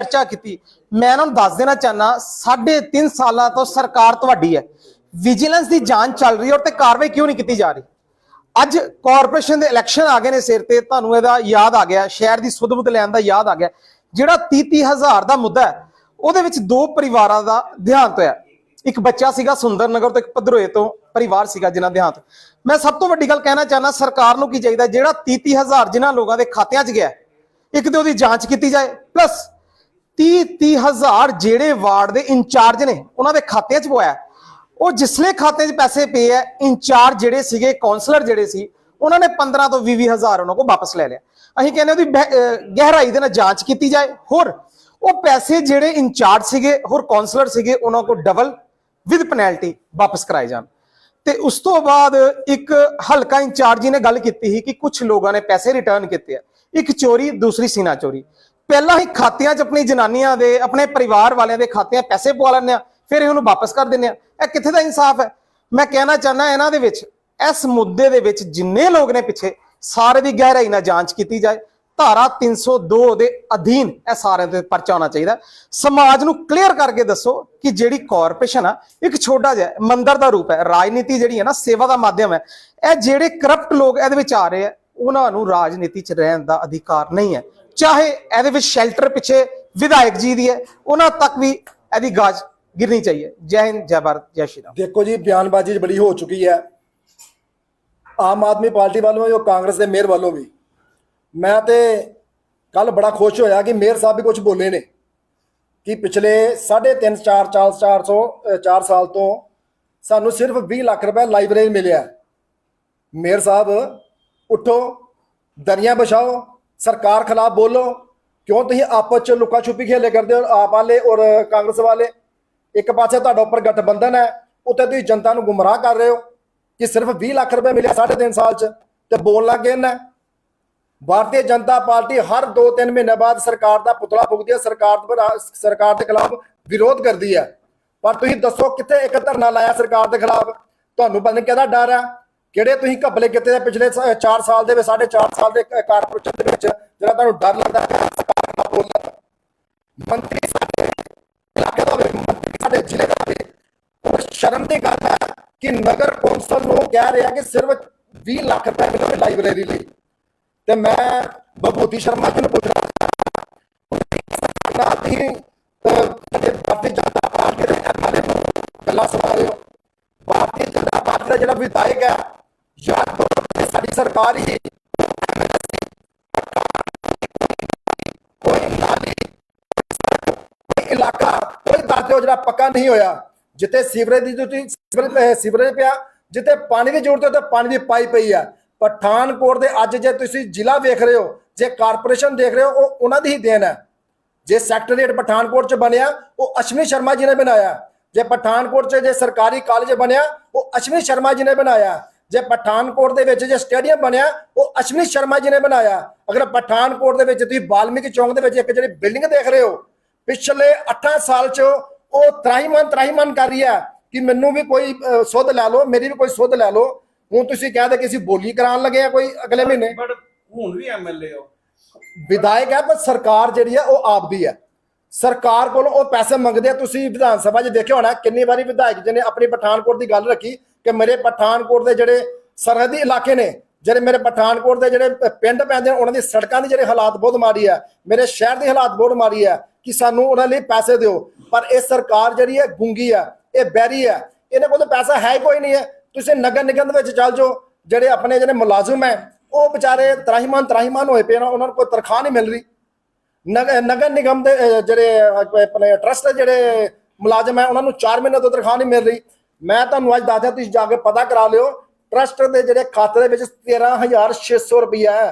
ਚਰਚਾ ਕੀਤੀ। ਮੈਂ ਇਹਨਾਂ ਨੂੰ ਦੱਸ ਦੇਣਾ ਚਾਹਨਾ ਸਾਢੇ ਤਿੰਨ ਸਾਲਾਂ ਤੋਂ ਸਰਕਾਰ ਤੁਹਾਡੀ ਹੈ। ਵਿਜੀਲੈਂਸ ਦੀ ਜਾਂਚ ਚੱਲ ਰਹੀ ਹੈ ਔਰ ਤੇ ਕਾਰਵਾਈ ਕਿਉਂ ਨਹੀਂ ਕੀਤੀ ਜਾ ਰਹੀ? ਅੱਜ ਕਾਰਪੋਰੇਸ਼ਨ ਦੇ ਇਲੈਕਸ਼ਨ ਆ ਗਏ ਨੇ ਸਿਰ ਤੇ, ਤੁਹਾਨੂੰ ਇਹਦਾ ਯਾਦ ਆ ਗਿਆ, ਸ਼ਹਿਰ ਦੀ ਸੁਧ-ਬੁੱਧ ਲੈਣ ਦਾ ਯਾਦ ਆ ਗਿਆ। ਜਿਹੜਾ 30 ਹਜ਼ਾਰ ਦਾ ਮੁੱਦਾ ਹੈ, ਉਹਦੇ ਵਿੱਚ ਦੋ ਪਰਿਵਾਰਾਂ ਦਾ ਦੇਹਾਂਤ ਹੋਇਆ। ਇੱਕ ਬੱਚਾ ਸੀਗਾ ਸੁੰਦਰ ਨਗਰ ਤੋਂ, ਇੱਕ ਪਧਰੋਏ ਤੋਂ ਪਰਿਵਾਰ ਸੀਗਾ ਜਿਨ੍ਹਾਂ ਦੇਹਾਂਤ। ਮੈਂ ਸਭ ਤੋਂ ਵੱਡੀ ਗੱਲ ਕਹਿਣਾ ਚਾਹਨਾ ਸਰਕਾਰ ਨੂੰ ਕੀ ਚਾਹੀਦਾ, ਜਿਹੜਾ 30 ਹਜ਼ਾਰ ਜਿਨ੍ਹਾਂ ਲੋਕਾਂ ਦੇ ਖਾਤਿਆਂ 'ਚ ਗਿਆ, ਇੱਕ ਤੇ ਉਹਦੀ ਜਾਂਚ ਕੀਤੀ ਜਾਏ ਪਲੱਸ 30 30 ਹਜ਼ਾਰ ਜਿਹੜੇ ਵਾਰਡ ਦੇ ਇੰਚਾਰਜ ਨੇ, ਉਹਨਾਂ ਦੇ ਖਾਤੇ 'ਚ ਪਵਾਇਆ। ਉਹ ਜਿਸਲੇ ਖਾਤੇ 'ਚ ਪੈਸੇ ਪਏ ਐ ਇੰਚਾਰਜ ਜਿਹੜੇ ਸੀਗੇ ਕਾਉਂਸਲਰ ਜਿਹੜੇ ਸੀ, ਉਹਨਾਂ ਨੇ 15 ਤੋਂ 20 ਹਜ਼ਾਰ ਉਹਨਾਂ ਕੋਲ ਵਾਪਸ ਲੈ ਲਿਆ। ਅਸੀਂ ਕਹਿੰਦੇ ਉਹਦੀ ਗਹਿਰਾਈ ਦੇ ਨਾਲ ਜਾਂਚ ਕੀਤੀ ਜਾਏ। ਹੋਰ, ਉਹ ਪੈਸੇ ਜਿਹੜੇ ਇੰਚਾਰਜ ਸੀਗੇ, ਹੋਰ ਕਾਉਂਸਲਰ ਸੀਗੇ, ਉਹਨਾਂ ਕੋਲ ਡਬਲ ਵਿਦ ਪੈਨਲਟੀ ਵਾਪਸ ਕਰਾਏ ਜਾਣ। ਤੇ ਉਸ ਤੋਂ ਬਾਅਦ ਇੱਕ ਹਲਕਾ ਇੰਚਾਰਜ ਜੀ ਨੇ ਗੱਲ ਕੀਤੀ ਸੀ ਕਿ ਕੁਝ ਲੋਕਾਂ ਨੇ ਪੈਸੇ ਰਿਟਰਨ ਕੀਤੇ ਆ। ਇੱਕ ਚੋਰੀ, ਦੂਸਰੀ ਸੀਨਾ ਚੋਰੀ। ਪਹਿਲਾਂ ਹੀ ਖਾਤਿਆਂ 'ਚ ਆਪਣੀ ਜਨਾਨੀਆਂ ਦੇ, ਆਪਣੇ ਪਰਿਵਾਰ ਵਾਲਿਆਂ ਦੇ ਖਾਤਿਆਂ ਪੈਸੇ ਪਵਾ ਲੈਂਦੇ ਆ ਫਿਰ ਇਹ ਉਹਨੂੰ ਵਾਪਸ ਕਰ ਦਿੰਦੇ ਆ ਇਹ ਕਿੱਥੇ ਦਾ ਇਨਸਾਫ ਹੈ? ਮੈਂ ਕਹਿਣਾ ਚਾਹੁੰਦਾ ਇਹਨਾਂ ਦੇ ਵਿੱਚ, ਇਸ ਮੁੱਦੇ ਦੇ ਵਿੱਚ ਜਿੰਨੇ ਲੋਕ ਨੇ ਪਿੱਛੇ, ਸਾਰੇ ਦੀ ਗਹਿਰਾਈ ਨਾਲ ਜਾਂਚ ਕੀਤੀ ਜਾਏ, ਧਾਰਾ 302 ਦੇ ਅਧੀਨ ਇਹ ਸਾਰਿਆਂ ਤੇ ਪਰਚਾ ਹੋਣਾ ਚਾਹੀਦਾ ਸਮਾਜ ਨੂੰ ਕਲੀਅਰ ਕਰਕੇ ਦੱਸੋ ਕਿ ਜਿਹੜੀ ਕਾਰਪੋਰੇਸ਼ਨ ਆ, ਇੱਕ ਛੋਟਾ ਜਿਹਾ ਮੰਦਰ ਦਾ ਰੂਪ ਹੈ, ਰਾਜਨੀਤੀ ਜਿਹੜੀ ਹੈ ਨਾ, ਸੇਵਾ ਦਾ ਮਾਧਿਅਮ ਹੈ। ਇਹ ਜਿਹੜੇ ਕਰਪਟ ਲੋਕ ਇਹਦੇ ਵਿੱਚ ਆ ਰਹੇ ਆ ਉਹਨਾਂ ਨੂੰ ਰਾਜਨੀਤੀ 'ਚ ਰਹਿਣ ਦਾ ਅਧਿਕਾਰ ਨਹੀਂ ਹੈ। ਚਾਹੇ ਇਹਦੇ ਵਿੱਚ ਸ਼ੈਲਟਰ ਪਿੱਛੇ ਵਿਧਾਇਕ ਜੀ ਦੀ ਹੈ, ਉਹਨਾਂ ਤੱਕ ਵੀ ਇਹਦੀ ਗਾਜ ਗਿਰਨੀ ਚਾਹੀਏ। ਜੈ ਹਿੰਦ, ਜੈ ਭਾਰਤ, ਜੈ ਸ਼੍ਰੀ ਰਾਮ। ਦੇਖੋ ਜੀ, ਬਿਆਨਬਾਜ਼ੀ ਬੜੀ ਹੋ ਚੁੱਕੀ ਹੈ। ਆਮ ਆਦਮੀ ਪਾਰਟੀ ਵੱਲੋਂ ਵੀ ਕਾਂਗਰਸ ਦੇ ਮੇਅਰ ਵੱਲੋਂ ਵੀ। ਮੈਂ ਤੇ ਕੱਲ ਬੜਾ ਖੁਸ਼ ਹੋਇਆ ਕਿ ਮੇਅਰ ਸਾਹਿਬ ਵੀ ਕੁਝ ਬੋਲੇ ਨੇ। ਕਿ ਪਿਛਲੇ 3.5 4 4 400 4 ਸਾਲ ਤੋਂ ਸਾਨੂੰ ਸਿਰਫ 20 ਲੱਖ ਰੁਪਏ ਲਾਇਬ੍ਰੇਰੀ ਮਿਲਿਆ। ਮੇਅਰ ਸਾਹਿਬ, ਉਠੋ, ਦਰੀਆਂ ਵਿਛਾਓ ਸਰਕਾਰ ਖਿਲਾਫ ਬੋਲੋ। ਕਿਉਂ ਤੁਸੀਂ ਆਪਸ ਚ ਲੁਕਾ ਛੁਪੀ ਖੇਲੇ ਕਰਦੇ ਹੋ? ਆਪ ਵਾਲੇ ਔਰ ਕਾਂਗਰਸ ਵਾਲੇ। ਇੱਕ ਪਾਸੇ ਤੁਹਾਡਾ ਉੱਪਰ ਗਠਬੰਧਨ ਹੈ ਉੱਤੇ ਤੁਸੀਂ ਜਨਤਾ ਨੂੰ ਗੁੰਮਰਾਹ ਕਰ ਰਹੇ ਹੋ ਕਿ ਸਿਰਫ 20 ਲੱਖ ਰੁਪਏ ਮਿਲਿਆ ਸਾਢੇ ਤਿੰਨ ਸਾਲ ਚ ਤੇ ਬੋਲ ਲੱਗ ਗਏ ਨਾ। ਭਾਰਤੀ ਜਨਤਾ ਪਾਰਟੀ ਹਰ 2-3 ਮਹੀਨੇ ਬਾਅਦ ਸਰਕਾਰ ਦਾ ਪੁਤਲਾ ਫੂਕਦੀ ਹੈ, ਸਰਕਾਰ ਸਰਕਾਰ ਦੇ ਖਿਲਾਫ ਵਿਰੋਧ ਕਰਦੀ ਹੈ। ਪਰ ਤੁਸੀਂ ਦੱਸੋ ਕਿੱਥੇ ਇੱਕ ਧਰਨਾ ਲਾਇਆ ਸਰਕਾਰ ਦੇ ਖਿਲਾਫ? ਤੁਹਾਨੂੰ ਪਤਾ ਕਿਹਦਾ ਡਰ ਹੈ। ਕਿਹੜੇ ਤੁਸੀਂ ਘਬਲੇ ਕੀਤੇ ਆ ਪਿਛਲੇ 4 ਸਾਲ ਦੇ ਵਿੱਚ 4.5 ਸਾਲ ਦੇ ਕਾਰਪੋਰੇਸ਼ਨ ਦੇ ਵਿੱਚ, ਜਿਹੜਾ ਤੁਹਾਨੂੰ ਡਰ ਲੱਗਦਾ ਬੋਲਦਾ ਮੰਤਰੀ ਸਾਡੇ ਇਲਾਕੇ ਦਾ ਮੰਤਰੀ ਸਾਡੇ ਜ਼ਿਲ੍ਹੇ ਦਾ ਉਹ ਸ਼ਰਮ ਦੀ ਗੱਲ ਹੈ ਕਿ ਨਗਰ ਕੌਂਸਲ ਨੂੰ ਕਹਿ ਰਿਹਾ ਕਿ ਸਿਰਫ 20 ਲੱਖ ਰੁਪਏ ਮਿਲਣਗੇ ਲਾਇਬ੍ਰੇਰੀ ਲਈ। ਤੇ ਮੈਂ ਬਭੂਤੀ ਸ਼ਰਮਾ ਜੀ ਨੂੰ ਪੁੱਛਣਾ ਨਾ ਤੁਸੀਂ ਤੇ ਭਾਰਤੀ ਜਨਤਾ ਪਾਰਟੀ ਦੇ ਐਮਐਲਏ ਨੂੰ ਗੱਲਾਂ ਸੁਣਾ ਰਹੇ ਹੋ। ਭਾਰਤੀ ਜਨਤਾ ਪਾਰਟੀ ਦਾ ਜਿਹੜਾ ਵਿਧਾਇਕ ਹੈ ਯਾਦ ਕਰੋ ਸਾਡੀ ਸਰਕਾਰ ਹੀ ਕੋਈ ਨਾਲੀ, ਕੋਈ ਇਲਾਕਾ, ਕੋਈ ਦੱਸੋ ਜਿਹੜਾ ਪੱਕਾ ਨਹੀਂ ਹੋਇਆ। ਜਿੱਥੇ ਸੀਵਰੇਜ ਦੀ ਤੁਸੀਂ ਸੀਵਰੇਜ ਸੀਵਰੇਜ ਪਿਆ, ਜਿੱਥੇ ਪਾਣੀ ਦੀ ਜ਼ਰੂਰਤ ਹੈ, ਉੱਥੇ ਪਾਣੀ ਦੀ ਪਾਈ ਪਈ ਹੈ। ਪਠਾਨਕੋਟ ਦੇ ਅੱਜ ਜੇ ਤੁਸੀਂ ਜ਼ਿਲ੍ਹਾ ਵੇਖ ਰਹੇ ਹੋ, ਜੇ ਕਾਰਪੋਰੇਸ਼ਨ ਦੇਖ ਰਹੇ ਹੋ, ਉਹ ਉਹਨਾਂ ਦੀ ਹੀ ਦੇਣ ਹੈ। ਜੇ ਸੈਕਟਰੀਏਟ ਪਠਾਨਕੋਟ ਚ ਬਣਿਆ, ਉਹ ਅਸ਼ਵਨੀ ਸ਼ਰਮਾ ਜੀ ਨੇ ਬਣਾਇਆ। ਜੇ ਪਠਾਨਕੋਟ ਚ ਜੇ ਸਰਕਾਰੀ ਕਾਲਜ ਬਣਿਆ, ਉਹ ਅਸ਼ਵਨੀ ਸ਼ਰਮਾ ਜੀ ਨੇ ਬਣਾਇਆ। ਜੇ ਪਠਾਨਕੋਟ ਦੇ ਵਿੱਚ ਜੇ ਸਟੇਡੀਅਮ ਬਣਿਆ ਉਹ ਅਸ਼ਵਨੀ ਸ਼ਰਮਾ ਜੀ ਨੇ ਬਣਾਇਆ। ਅਗਰ ਪਠਾਨਕੋਟ ਦੇ ਵਿੱਚ ਤੁਸੀਂ ਬਾਲਮੀਕੀ ਚੌਂਕ ਦੇ ਵਿੱਚ ਇੱਕ ਜਿਹੜੀ ਬਿਲਡਿੰਗ ਦੇਖ ਰਹੇ ਹੋ ਪਿਛਲੇ 8 ਸਾਲ ਚ ਉਹ ਤਰਾਹੀਮਾਨ ਤਰਾਹੀਮਾਨ ਕਰ ਰਹੀ ਹੈ ਕਿ ਮੈਨੂੰ ਵੀ ਕੋਈ ਸੁੱਧ ਲੈ ਲਓ ਮੇਰੀ ਵੀ ਕੋਈ ਸੁੱਧ ਲੈ ਲਓ। ਹੁਣ ਤੁਸੀਂ ਕਹਿੰਦੇ ਕਿ ਅਸੀਂ ਬੋਲੀ ਕਰਾਉਣ ਲੱਗੇ ਆ ਕੋਈ ਅਗਲੇ ਮਹੀਨੇ। ਹੁਣ ਵੀ ਐਮਐਲਏ ਹੋ। ਵਿਧਾਇਕ ਹੈ ਪਰ ਸਰਕਾਰ ਜਿਹੜੀ ਹੈ ਉਹ ਆਪਦੀ ਹੈ। ਸਰਕਾਰ ਕੋਲ ਉਹ ਪੈਸੇ ਮੰਗਦੇ ਆ। ਤੁਸੀਂ ਵਿਧਾਨ ਸਭਾ 'ਚ ਦੇਖਿਆ ਹੋਣਾ, ਕਿੰਨੀ ਵਾਰੀ ਵਿਧਾਇਕ ਜੀ ਨੇ ਆਪਣੀ ਪਠਾਨਕੋਟ ਦੀ ਗੱਲ ਰੱਖੀ ਕਿ ਮੇਰੇ ਪਠਾਨਕੋਟ ਦੇ ਜਿਹੜੇ ਸਰਹੱਦੀ ਇਲਾਕੇ ਨੇ, ਜਿਹੜੇ ਮੇਰੇ ਪਠਾਨਕੋਟ ਦੇ ਜਿਹੜੇ ਪਿੰਡ ਪੈਂਦੇ ਨੇ, ਉਹਨਾਂ ਦੀ ਸੜਕਾਂ ਦੀ ਜਿਹੜੇ ਹਾਲਾਤ ਬਹੁਤ ਮਾੜੀ ਹੈ ਮੇਰੇ ਸ਼ਹਿਰ ਦੇ ਹਾਲਾਤ ਬਹੁਤ ਮਾੜੀ ਹੈ ਕਿ ਸਾਨੂੰ ਉਹਨਾਂ ਲਈ ਪੈਸੇ ਦਿਓ। ਪਰ ਇਹ ਸਰਕਾਰ ਜਿਹੜੀ ਹੈ ਗੁੰਗੀ ਹੈ ਇਹ ਬੈਰੀ ਹੈ ਇਹਨਾਂ ਕੋਲ ਤਾਂ ਪੈਸਾ ਹੈ ਹੀ ਕੋਈ ਨਹੀਂ ਹੈ। ਤੁਸੀਂ ਨਗਰ ਨਿਗਮ ਦੇ ਵਿੱਚ ਚੱਲ ਜਾਓ, ਜਿਹੜੇ ਆਪਣੇ ਜਿਹੜੇ ਮੁਲਾਜ਼ਮ ਹੈ, ਉਹ ਵਿਚਾਰੇ ਤਰਾਹੀਮਾਨ ਤਰਾਹੀਮਾਨ ਹੋਏ ਪਏ ਉਹਨਾਂ ਨੂੰ ਕੋਈ ਤਨਖਾਹ ਨਹੀਂ ਮਿਲ ਰਹੀ। ਨਗਰ ਨਗਰ ਨਿਗਮ ਦੇ ਜਿਹੜੇ ਆਪਣੇ ਟਰਸਟ ਦੇ ਜਿਹੜੇ ਮੁਲਾਜ਼ਮ ਹੈ, ਉਹਨਾਂ ਨੂੰ 4 ਮਹੀਨੇ ਤੋਂ ਤਨਖਾਹ ਨਹੀਂ ਮਿਲ ਰਹੀ। ਮੈਂ ਤੁਹਾਨੂੰ ਅੱਜ ਦੱਸਦਾ ਤੁਸੀਂ ਜਾ ਕੇ ਪਤਾ ਕਰਾ ਲਿਓ ਟਰਸਟ ਦੇ ਜਿਹੜੇ ਖਾਤੇ ਦੇ ਵਿੱਚ 13600 ਰੁਪਇਆ ਹੈ।